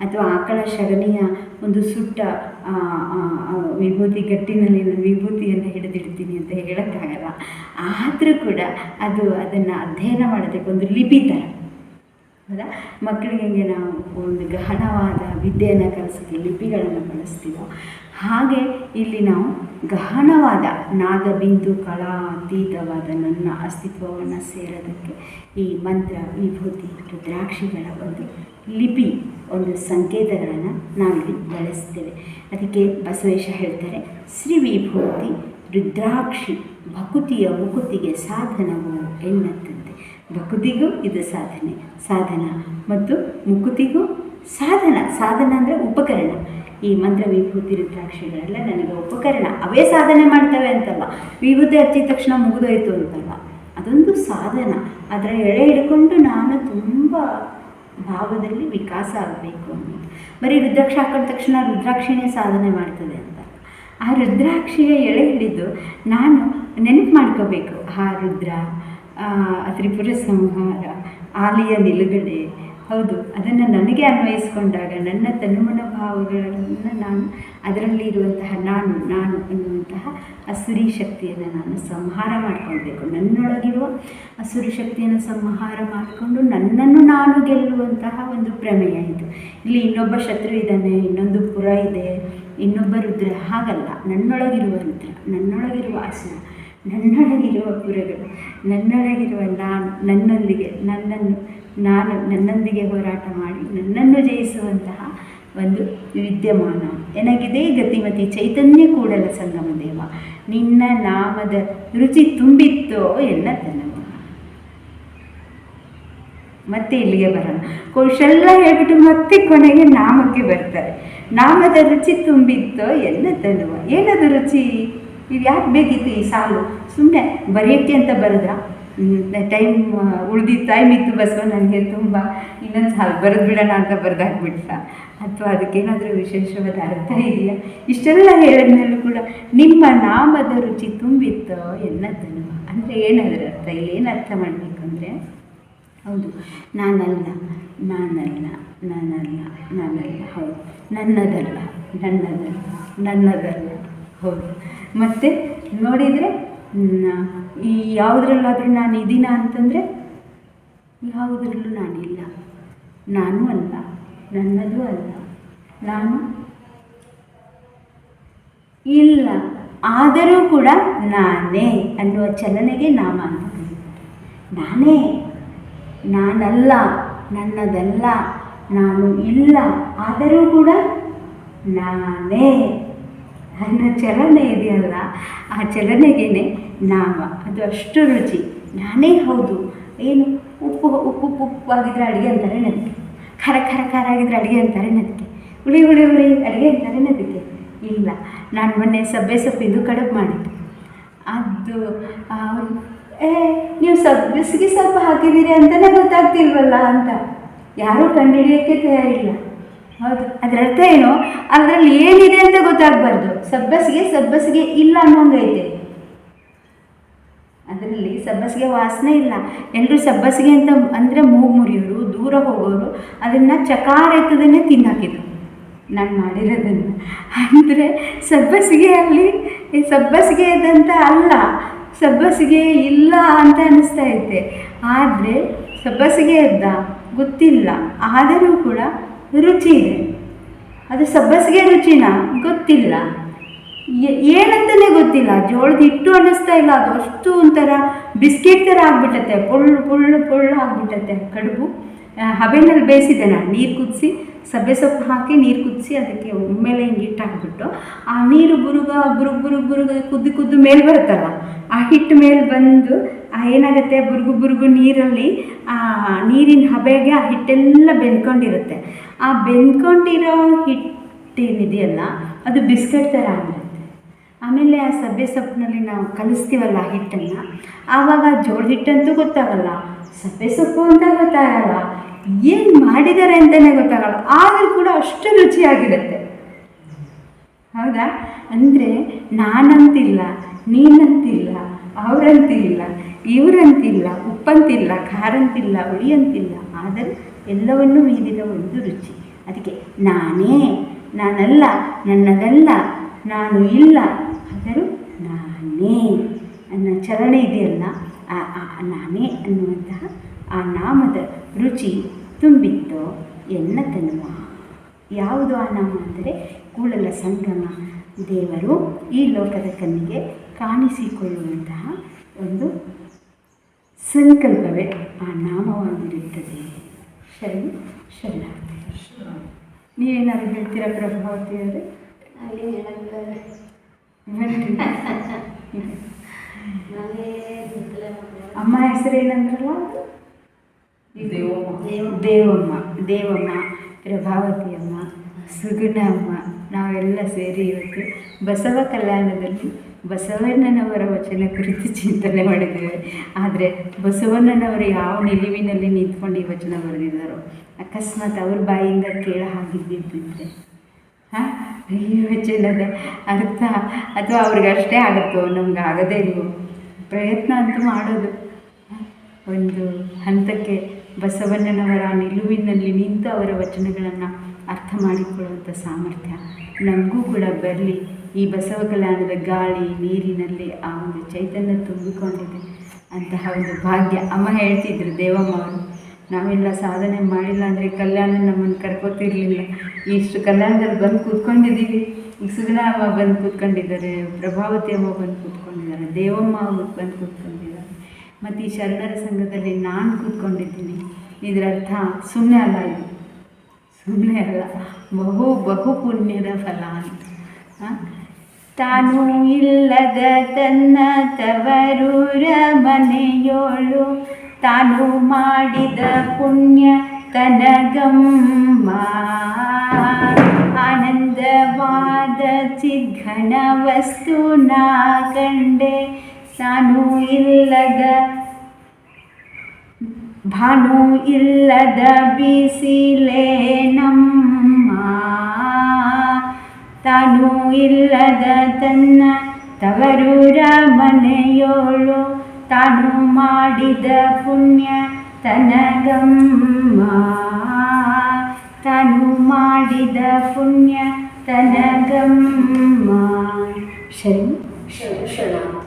ಅಥವಾ ಆಕಳ ಸಗಣಿಯ ಒಂದು ಸುಟ್ಟ ವಿಭೂತಿ ಗಟ್ಟಿನಲ್ಲಿ ನಾನು ವಿಭೂತಿಯನ್ನು ಹಿಡಿದಿಡ್ತೀನಿ ಅಂತ ಹೇಳೋಕ್ಕಾಗಲ್ಲ. ಆದರೂ ಕೂಡ ಅದು ಅದನ್ನು ಅಧ್ಯಯನ ಮಾಡೋದಕ್ಕೆ ಒಂದು ಲಿಪಿ ಥರ ಹೌದಾ? ಮಕ್ಕಳಿಗೆ ನಾವು ಒಂದು ಗಹನವಾದ ವಿದ್ಯೆಯನ್ನು ಕಲಿಸೋಕ್ಕೆ ಲಿಪಿಗಳನ್ನು ಬಳಸ್ತೀವೋ ಹಾಗೆ ಇಲ್ಲಿ ನಾವು ಗಹನವಾದ ನಾಗಬಿಂದು ಕಲಾತೀತವಾದ ನನ್ನ ಅಸ್ತಿತ್ವವನ್ನು ಸೇರೋದಕ್ಕೆ ಈ ಮಂತ್ರ ವಿಭೂತಿ ರುದ್ರಾಕ್ಷಿಗಳ ಒಂದು ಲಿಪಿ, ಒಂದು ಸಂಕೇತಗಳನ್ನು ನಾವಿಲ್ಲಿ ಬಳಸ್ತೇವೆ. ಅದಕ್ಕೆ ಬಸವೇಶ ಹೇಳ್ತಾರೆ, ಶ್ರೀ ವಿಭೂತಿ ರುದ್ರಾಕ್ಷಿ ಭಕುತಿಯ ಮುಕುತಿಗೆ ಸಾಧನವು ಎನ್ನತ್ತಂತೆ. ಭಕುತಿಗೂ ಇದು ಸಾಧನೆ, ಸಾಧನ ಮತ್ತು ಮುಕುತಿಗೂ ಸಾಧನ ಸಾಧನ ಅಂದರೆ ಉಪಕರಣ. ಈ ಮಂತ್ರ ವಿಭೂತಿ ರುದ್ರಾಕ್ಷಿಗಳೆಲ್ಲ ನನಗೆ ಉಪಕರಣ. ಅವೇ ಸಾಧನೆ ಮಾಡ್ತವೆ ಅಂತಲ್ಲ. ವಿಭೂತಿ ಹಚ್ಚಿದ ತಕ್ಷಣ ಮುಗಿದೋಯ್ತು ಅಂತಲ್ಲ. ಅದೊಂದು ಸಾಧನ. ಅದರ ಎಳೆ ಹಿಡ್ಕೊಂಡು ನಾನು ತುಂಬ ಭಾವದಲ್ಲಿ ವಿಕಾಸ ಆಗಬೇಕು ಅನ್ನೋದು. ಬರೀ ರುದ್ರಾಕ್ಷಿ ಹಾಕೊಂಡ ತಕ್ಷಣ ರುದ್ರಾಕ್ಷಿನೇ ಸಾಧನೆ ಮಾಡ್ತದೆ ಅಂತ. ಆ ರುದ್ರಾಕ್ಷಿಯ ಎಳೆ ಹಿಡಿದು ನಾನು ನೆನಪು ಮಾಡ್ಕೋಬೇಕು. ಆ ರುದ್ರ ತ್ರಿಪುರ ಸಂಹಾರ, ಆಲಿಯ ನಿಲುಗಡೆ ಹೌದು, ಅದನ್ನು ನನಗೆ ಅನ್ವಯಿಸ್ಕೊಂಡಾಗ ನನ್ನ ತನುಮನ ಭಾವಗಳನ್ನು ನಾನು ಅದರಲ್ಲಿ ಇರುವಂತಹ ನಾನು ನಾನು ಅನ್ನುವಂತಹ ಅಸುರಿ ಶಕ್ತಿಯನ್ನು ನಾನು ಸಂಹಾರ ಮಾಡಿಕೊಳ್ಬೇಕು. ನನ್ನೊಳಗಿರುವ ಅಸುರಿ ಶಕ್ತಿಯನ್ನು ಸಂಹಾರ ಮಾಡಿಕೊಂಡು ನನ್ನನ್ನು ನಾನು ಗೆಲ್ಲುವಂತಹ ಒಂದು ಪ್ರಮೇಯ ಇದು. ಇಲ್ಲಿ ಇನ್ನೊಬ್ಬ ಶತ್ರು ಇದ್ದಾನೆ, ಇನ್ನೊಂದು ಪುರ ಇದೆ, ಇನ್ನೊಬ್ಬ ರುದ್ರ, ಹಾಗಲ್ಲ. ನನ್ನೊಳಗಿರುವ ರುದ್ರ, ನನ್ನೊಳಗಿರುವ ಅಸುರ, ನನ್ನೊಳಗಿರುವ ಪುರಗಳು, ನನ್ನೊಳಗಿರುವ ನಾನು ನನ್ನೊಂದಿಗೆ, ನನ್ನನ್ನು ನಾನು ನನ್ನೊಂದಿಗೆ ಹೋರಾಟ ಮಾಡಿ ನನ್ನನ್ನು ಜಯಿಸುವಂತಹ ಒಂದು ವಿದ್ಯಮಾನ. ಎನಗಿದೆ ಗತಿಮತಿ ಚೈತನ್ಯ ಕೂಡಲ ಸಂಗಮ ದೇವ. ನಿನ್ನ ನಾಮದ ರುಚಿ ತುಂಬಿತ್ತೋ ಎನ್ನ ತನವ ಮತ್ತೆ ಇಲ್ಲಿಗೆ ಬರೋಣ. ಕೌಶಲ್ಯ ಹೇಳ್ಬಿಟ್ಟು ಮತ್ತೆ ಕೊನೆಗೆ ನಾಮಕ್ಕೆ ಬರ್ತಾರೆ. ನಾಮದ ರುಚಿ ತುಂಬಿತ್ತೋ ಎಲ್ಲ ತನುವ ಏನದು ರುಚಿ? ಇದು ಯಾಕೆ ಬೇಕಿತ್ತು ಈ ಸಾಲು? ಸುಮ್ಮನೆ ಬರೆಯೋಕ್ಕೆ ಅಂತ ಬರೆದ್ರ? ಟೈಮ್ ಉಳ್ದಿದ್ದ ಟೈಮ್ ಇತ್ತು ಬಸವ, ನನಗೆ ತುಂಬ. ಇನ್ನೊಂದು ಸಾಲು ಬರೆದು ಬಿಡೋಣ ಅಂತ ಬರೆದಾಕ್ಬಿಟ್ಟ ಅಥವಾ ಅದಕ್ಕೇನಾದರೂ ವಿಶೇಷವಾದ ಅರ್ಥ ಇದೆಯಾ? ಇಷ್ಟೆಲ್ಲ ಹೇಳಿದ್ಮೇಲೂ ಕೂಡ ನಿಮ್ಮ ನಾಮದ ರುಚಿ ತುಂಬಿತ್ತೋ ಎನ್ನ ಅಂದರೆ ಏನಾದರೂ ಅರ್ಥ ಇಲ್ಲಿ ಏನು ಅರ್ಥ ಮಾಡಬೇಕು ಅಂದರೆ? ಹೌದು, ನಾನಲ್ಲ ನಾನಲ್ಲ ನಾನಲ್ಲ ನಾನಲ್ಲ, ಹೌದು. ನನ್ನದಲ್ಲ ನನ್ನದಲ್ಲ ನನ್ನದಲ್ಲ, ಹೌದು. ಮತ್ತು ನೋಡಿದರೆ ಈ ಯಾವುದ್ರಲ್ಲಾದರೂ ನಾನು ಇದ್ದೀನ ಅಂತಂದರೆ ಯಾವುದರಲ್ಲೂ ನಾನಿಲ್ಲ. ನಾನು ಅಲ್ಲ, ನನ್ನದು ಅಲ್ಲ. ನಾನು ಇಲ್ಲ, ಆದರೂ ಕೂಡ ನಾನೇ ಅನ್ನುವ ಚಲನೆಗೆ ನಾಮ ಅಂತ. ನಾನೇ, ನಾನಲ್ಲ, ನನ್ನದಲ್ಲ, ನಾನು ಇಲ್ಲ, ಆದರೂ ಕೂಡ ನಾನೇ. ಅನ್ನೋ ಚಲನೆ ಇದೆಯಲ್ಲ, ಆ ಚಲನೆಗೇನೆ ನಾಮ. ಅದು ಅಷ್ಟು ರುಚಿ. ನಾನೇ ಹೌದು. ಏನು? ಉಪ್ಪು ಉಪ್ಪು ಉಪ್ಪು ಉಪ್ಪು ಆಗಿದ್ರೆ ಅಡುಗೆ ಅಂತಾರೆ ನನಗೆ ಖಾರ ಖಾರ ಖಾರ ಆಗಿದ್ರೆ ಅಡುಗೆ ಅಂತಾರೆ ನನಗೆ ಹುಳಿ ಹುಳಿ ಹುಳಿ ಅಡುಗೆ ಅಂತಾರೆ ನನಗೆ ಇಲ್ಲ, ನಾನು ಮೊನ್ನೆ ಸಬ್ಬೆ ಸೊಪ್ಪಿಂದು ಕಡುಬು ಮಾಡಿದ್ದೆ. ಅದು ಏ, ನೀವು ಸಬ್ಬಸಿಗೆ ಸ್ವಲ್ಪ ಹಾಕಿದ್ದೀರಿ ಅಂತಲೇ ಗೊತ್ತಾಗ್ತಿಲ್ವಲ್ಲ? ಅಂತ. ಯಾರೂ ಕಂಡುಹಿಡಿಯೋಕ್ಕೆ ತಯಾರಿಲ್ಲ. ಹೌದು. ಅದರ ಅರ್ಥ ಏನು? ಅದರಲ್ಲಿ ಏನಿದೆ ಅಂತ ಗೊತ್ತಾಗಬಾರ್ದು. ಸಬ್ಬಸಿಗೆ ಸಬ್ಬಸಿಗೆ ಇಲ್ಲ ಅನ್ನೋಂಗೈತೆ. ಅದರಲ್ಲಿ ಸಬ್ಬಸಿಗೆ ವಾಸನೆ ಇಲ್ಲ. ಎಲ್ಲರೂ ಸಬ್ಬಸಿಗೆ ಅಂತ ಅಂದರೆ ಮೂಗು ಮುರಿಯೋರು, ದೂರ ಹೋಗೋರು, ಅದನ್ನು ಚಕಾರ ಎತ್ತದನ್ನೇ ತಿನ್ನಾಕಿದ್ರು. ನಾನು ಮಾಡಿರೋದನ್ನು. ಅಂದರೆ ಸಬ್ಬಸಿಗೆ ಅಲ್ಲಿ ಸಬ್ಬಸಿಗೆ ಇದ್ದಂತ ಅಲ್ಲ. ಸಬ್ಬಸಿಗೆ ಇಲ್ಲ ಅಂತ ಅನಿಸ್ತಾ ಇದ್ದೆ ಆದರೆ ಸಬ್ಬಸಿಗೆ ಇದ್ದ ಗೊತ್ತಿಲ್ಲ. ಆದರೂ ಕೂಡ ರುಚಿ ಇದೆ ಅದು ಸಬ್ಬಸಿಗೆ ರುಚಿನಾ? ಗೊತ್ತಿಲ್ಲ. ಏನಂತಲೇ ಗೊತ್ತಿಲ್ಲ. ಜೋಳದ ಹಿಟ್ಟು ಅನ್ನಿಸ್ತಾ ಇಲ್ಲ. ಅದು ಅಷ್ಟು ಒಂಥರ ಬಿಸ್ಕೆಟ್ ಥರ ಆಗ್ಬಿಟ್ಟತ್ತೆ. ಪೊಳ್ಳು ಪೊಳ್ಳು ಪೊಳ್ಳು ಆಗ್ಬಿಟ್ಟತ್ತೆ. ಕಡುಬು. ಹಬೆನಲ್ಲಿ ಬೇಯಿಸಿದ್ದೆ ನಾನು. ನೀರು ಕುದಿಸಿ, ಸಬ್ಬೆ ಸೊಪ್ಪು ಹಾಕಿ ನೀರು ಕುದಿಸಿ ಅದಕ್ಕೆ ಒಮ್ಮೆಲೆ ಹಿಂಗೆ ಹಿಟ್ಟು ಹಾಕ್ಬಿಟ್ಟು ಆ ನೀರು ಬುರುಗ, ಬುರುಗ್ ಬುರುಗ್, ಬುರುಗ, ಕುದ್ದು ಕುದ್ದು ಮೇಲೆ ಬರುತ್ತಲ್ಲ, ಆ ಹಿಟ್ಟು ಮೇಲೆ ಬಂದು ಏನಾಗುತ್ತೆ? ಬುರುಗು ಬುರುಗು ನೀರಲ್ಲಿ ಆ ನೀರಿನ ಹಬೆಗೆ ಆ ಹಿಟ್ಟೆಲ್ಲ ಬೆಂದ್ಕೊಂಡಿರುತ್ತೆ. ಆ ಬೆಂದ್ಕೊಂಡಿರೋ ಹಿಟ್ಟೇನಿದೆಯಲ್ಲ, ಅದು ಬಿಸ್ಕೆಟ್ ಥರ ಆಗಿರುತ್ತೆ. ಆಮೇಲೆ ಆ ಸಬ್ಬೆ ಸೊಪ್ಪಿನಲ್ಲಿ ನಾವು ಕಲಿಸ್ತೀವಲ್ಲ ಹಿಟ್ಟನ್ನು? ಆವಾಗ ಜೋಳದ ಹಿಟ್ಟಂತೂ ಗೊತ್ತಾಗಲ್ಲ. ಸಬ್ಬೆ ಸೊಪ್ಪು ಅಂತ ಗೊತ್ತಾಗಲ್ಲ. ಏನು ಮಾಡಿದ್ದಾರೆ ಅಂತಲೇ ಗೊತ್ತಾಗಲ್ಲ. ಆದರೂ ಕೂಡ ಅಷ್ಟು ರುಚಿಯಾಗಿರುತ್ತೆ. ಹೌದಾ? ಅಂದರೆ ನಾನಂತಿಲ್ಲ, ನೀನಂತಿಲ್ಲ, ಅವರಂತಿಲ್ಲ. ಇವರಂತಿಲ್ಲ, ಉಪ್ಪಂತಿಲ್ಲ, ಖಾರಂತಿಲ್ಲ ಹುಳಿ ಅಂತಿಲ್ಲ ಆದರೆ ಎಲ್ಲವನ್ನೂ ಮೀರಿದ ಒಂದು ರುಚಿ. ಅದಕ್ಕೆ ನಾನೇ, ನಾನಲ್ಲ, ನನ್ನದಲ್ಲ, ನಾನು ಇಲ್ಲ, ಆದರೂ ನಾನೇ ಅನ್ನೋ ಚಲನೆ ಇದೆಯಲ್ಲ, ಆ ನಾನೇ ಅನ್ನುವಂತಹ ಆ ನಾಮದ ರುಚಿ ತುಂಬಿತ್ತು ಎನ್ನ ತನ್ನುವ ಯಾವುದು ಆ ನಾಮ ಅಂದರೆ ಕೂಡಲ ಸಂಗಮ ದೇವರು ಈ ಲೋಕದ ಕಣ್ಣಿಗೆ ಕಾಣಿಸಿಕೊಳ್ಳುವಂತಹ ಒಂದು ಸಂಕಲ್ಪವೇ ಆ ನಾಮವಾಗಿರುತ್ತದೆ ಶರಣ ಶರಣಾರ್ಥಿ ನೀವೇನಾದ್ರು ಹೇಳ್ತೀರಾ ಗೊತ್ತಿಲ್ಲ ಮಕ್ಕಳೇ. ಅಮ್ಮ ಹೆಸರೇನಂದ್ರಲ್ಲ ದೇವಮ್ಮ. ದೇವಮ್ಮ ದೇವಮ್ಮ ಪ್ರಭಾವತಿ ಅಮ್ಮ ಸುಗುಣ ಅಮ್ಮ ನಾವೆಲ್ಲ ಸೇರಿ ಇವತ್ತು ಬಸವ ಕಲ್ಯಾಣದಲ್ಲಿ ಬಸವಣ್ಣನವರ ವಚನ ಕುರಿತು ಚಿಂತನೆ ಮಾಡಿದ್ದೇವೆ. ಆದರೆ ಬಸವಣ್ಣನವರು ಯಾವ ನಿಲುವಿನಲ್ಲಿ ನಿಂತ್ಕೊಂಡು ಈ ವಚನ ಬರೆದಿದ್ದಾರೋ, ಅಕಸ್ಮಾತ್ ಅವ್ರ ಬಾಯಿಂದ ಕೇಳ ಹಾಗಿದ್ದಿದ್ದರೆ ಹಾಂ? ಈ ವಚನದ ಅರ್ಥ. ಅಥವಾ ಅವ್ರಿಗೆ ಅಷ್ಟೇ ಆಗುತ್ತೋ? ನಮ್ಗೆ ಆಗದೇ ಇಲ್ವೋ? ಪ್ರಯತ್ನ ಅಂತೂ ಮಾಡೋದು. ಒಂದು ಹಂತಕ್ಕೆ ಬಸವಣ್ಣನವರ ನಿಲುವಿನಲ್ಲಿ ನಿಂತು ಅವರ ವಚನಗಳನ್ನು ಅರ್ಥ ಮಾಡಿಕೊಳ್ಳುವಂಥ ಸಾಮರ್ಥ್ಯ ನಮಗೂ ಕೂಡ ಬರಲಿ. ಈ ಬಸವ ಕಲ್ಯಾಣದ ಗಾಳಿ ನೀರಿನಲ್ಲಿ ಆ ಒಂದು ಚೈತನ್ಯ ತುಂಬಿಕೊಂಡಿದೆ ಅಂತಹ ಒಂದು ಭಾಗ್ಯ. ಅಮ್ಮ ಹೇಳ್ತಿದ್ರು, ದೇವಮ್ಮ ಅವರು, ನಾವೆಲ್ಲ ಸಾಧನೆ ಮಾಡಿಲ್ಲ ಅಂದರೆ ಕಲ್ಯಾಣ ನಮ್ಮನ್ನು ಕರ್ಕೋತಿರ್ಲಿಲ್ಲ. ಇಷ್ಟು ಕಲ್ಯಾಣದಲ್ಲಿ ಬಂದು ಕೂತ್ಕೊಂಡಿದ್ದೀವಿ. ಈಗ ಸುಗುಣ ಅಮ್ಮ ಬಂದು ಕೂತ್ಕೊಂಡಿದ್ದಾರೆ, ಪ್ರಭಾವತಿ ಅಮ್ಮ ಬಂದು ಕೂತ್ಕೊಂಡಿದ್ದಾರೆ, ದೇವಮ್ಮ ಅವರು ಬಂದು ಕೂತ್ಕೊಂಡಿದ್ದಾರೆ. ಮತ್ತು ಈ ಶರಣರ ಸಂಘದಲ್ಲಿ ನಾನು ಕೂತ್ಕೊಂಡಿದ್ದೀನಿ. ಇದರ ಅರ್ಥ ಸುಮ್ಮನೆ ಅಲ್ಲ ಇದು. ಸುಮ್ಮನೆ ಅಲ್ಲ. ಬಹು ಬಹು ಪುಣ್ಯದ ಫಲ ಅಂತ. ಆ? ತಾನು ಇಲ್ಲದ ತನ್ನ ತವರೂರ ಮನೆಯೋಳು ತಾನು ಮಾಡಿದ ಪುಣ್ಯ ತನಗಮ್ಮ ಆನಂದವಾದ ಚಿದ್ಘನ ವಸ್ತು ನಾ ಕಂಡೆ ತಾನು ಇಲ್ಲದ ಭಾನು ಇಲ್ಲದ ಬಿಸಿಲೇ ನಮ್ಮ ತಾನು ಇಲ್ಲದ ತನ್ನ ತವರೂರ ಮನೆಯೋಳು ತಾನು ಮಾಡಿದ ಪುಣ್ಯ ತನಗಮ್ಮ ತಾನು ಮಾಡಿದ ಪುಣ್ಯ ತನಗಮ್ಮ ಶರಣು ಶರಣ ಶರಣಾರ್ಥಿ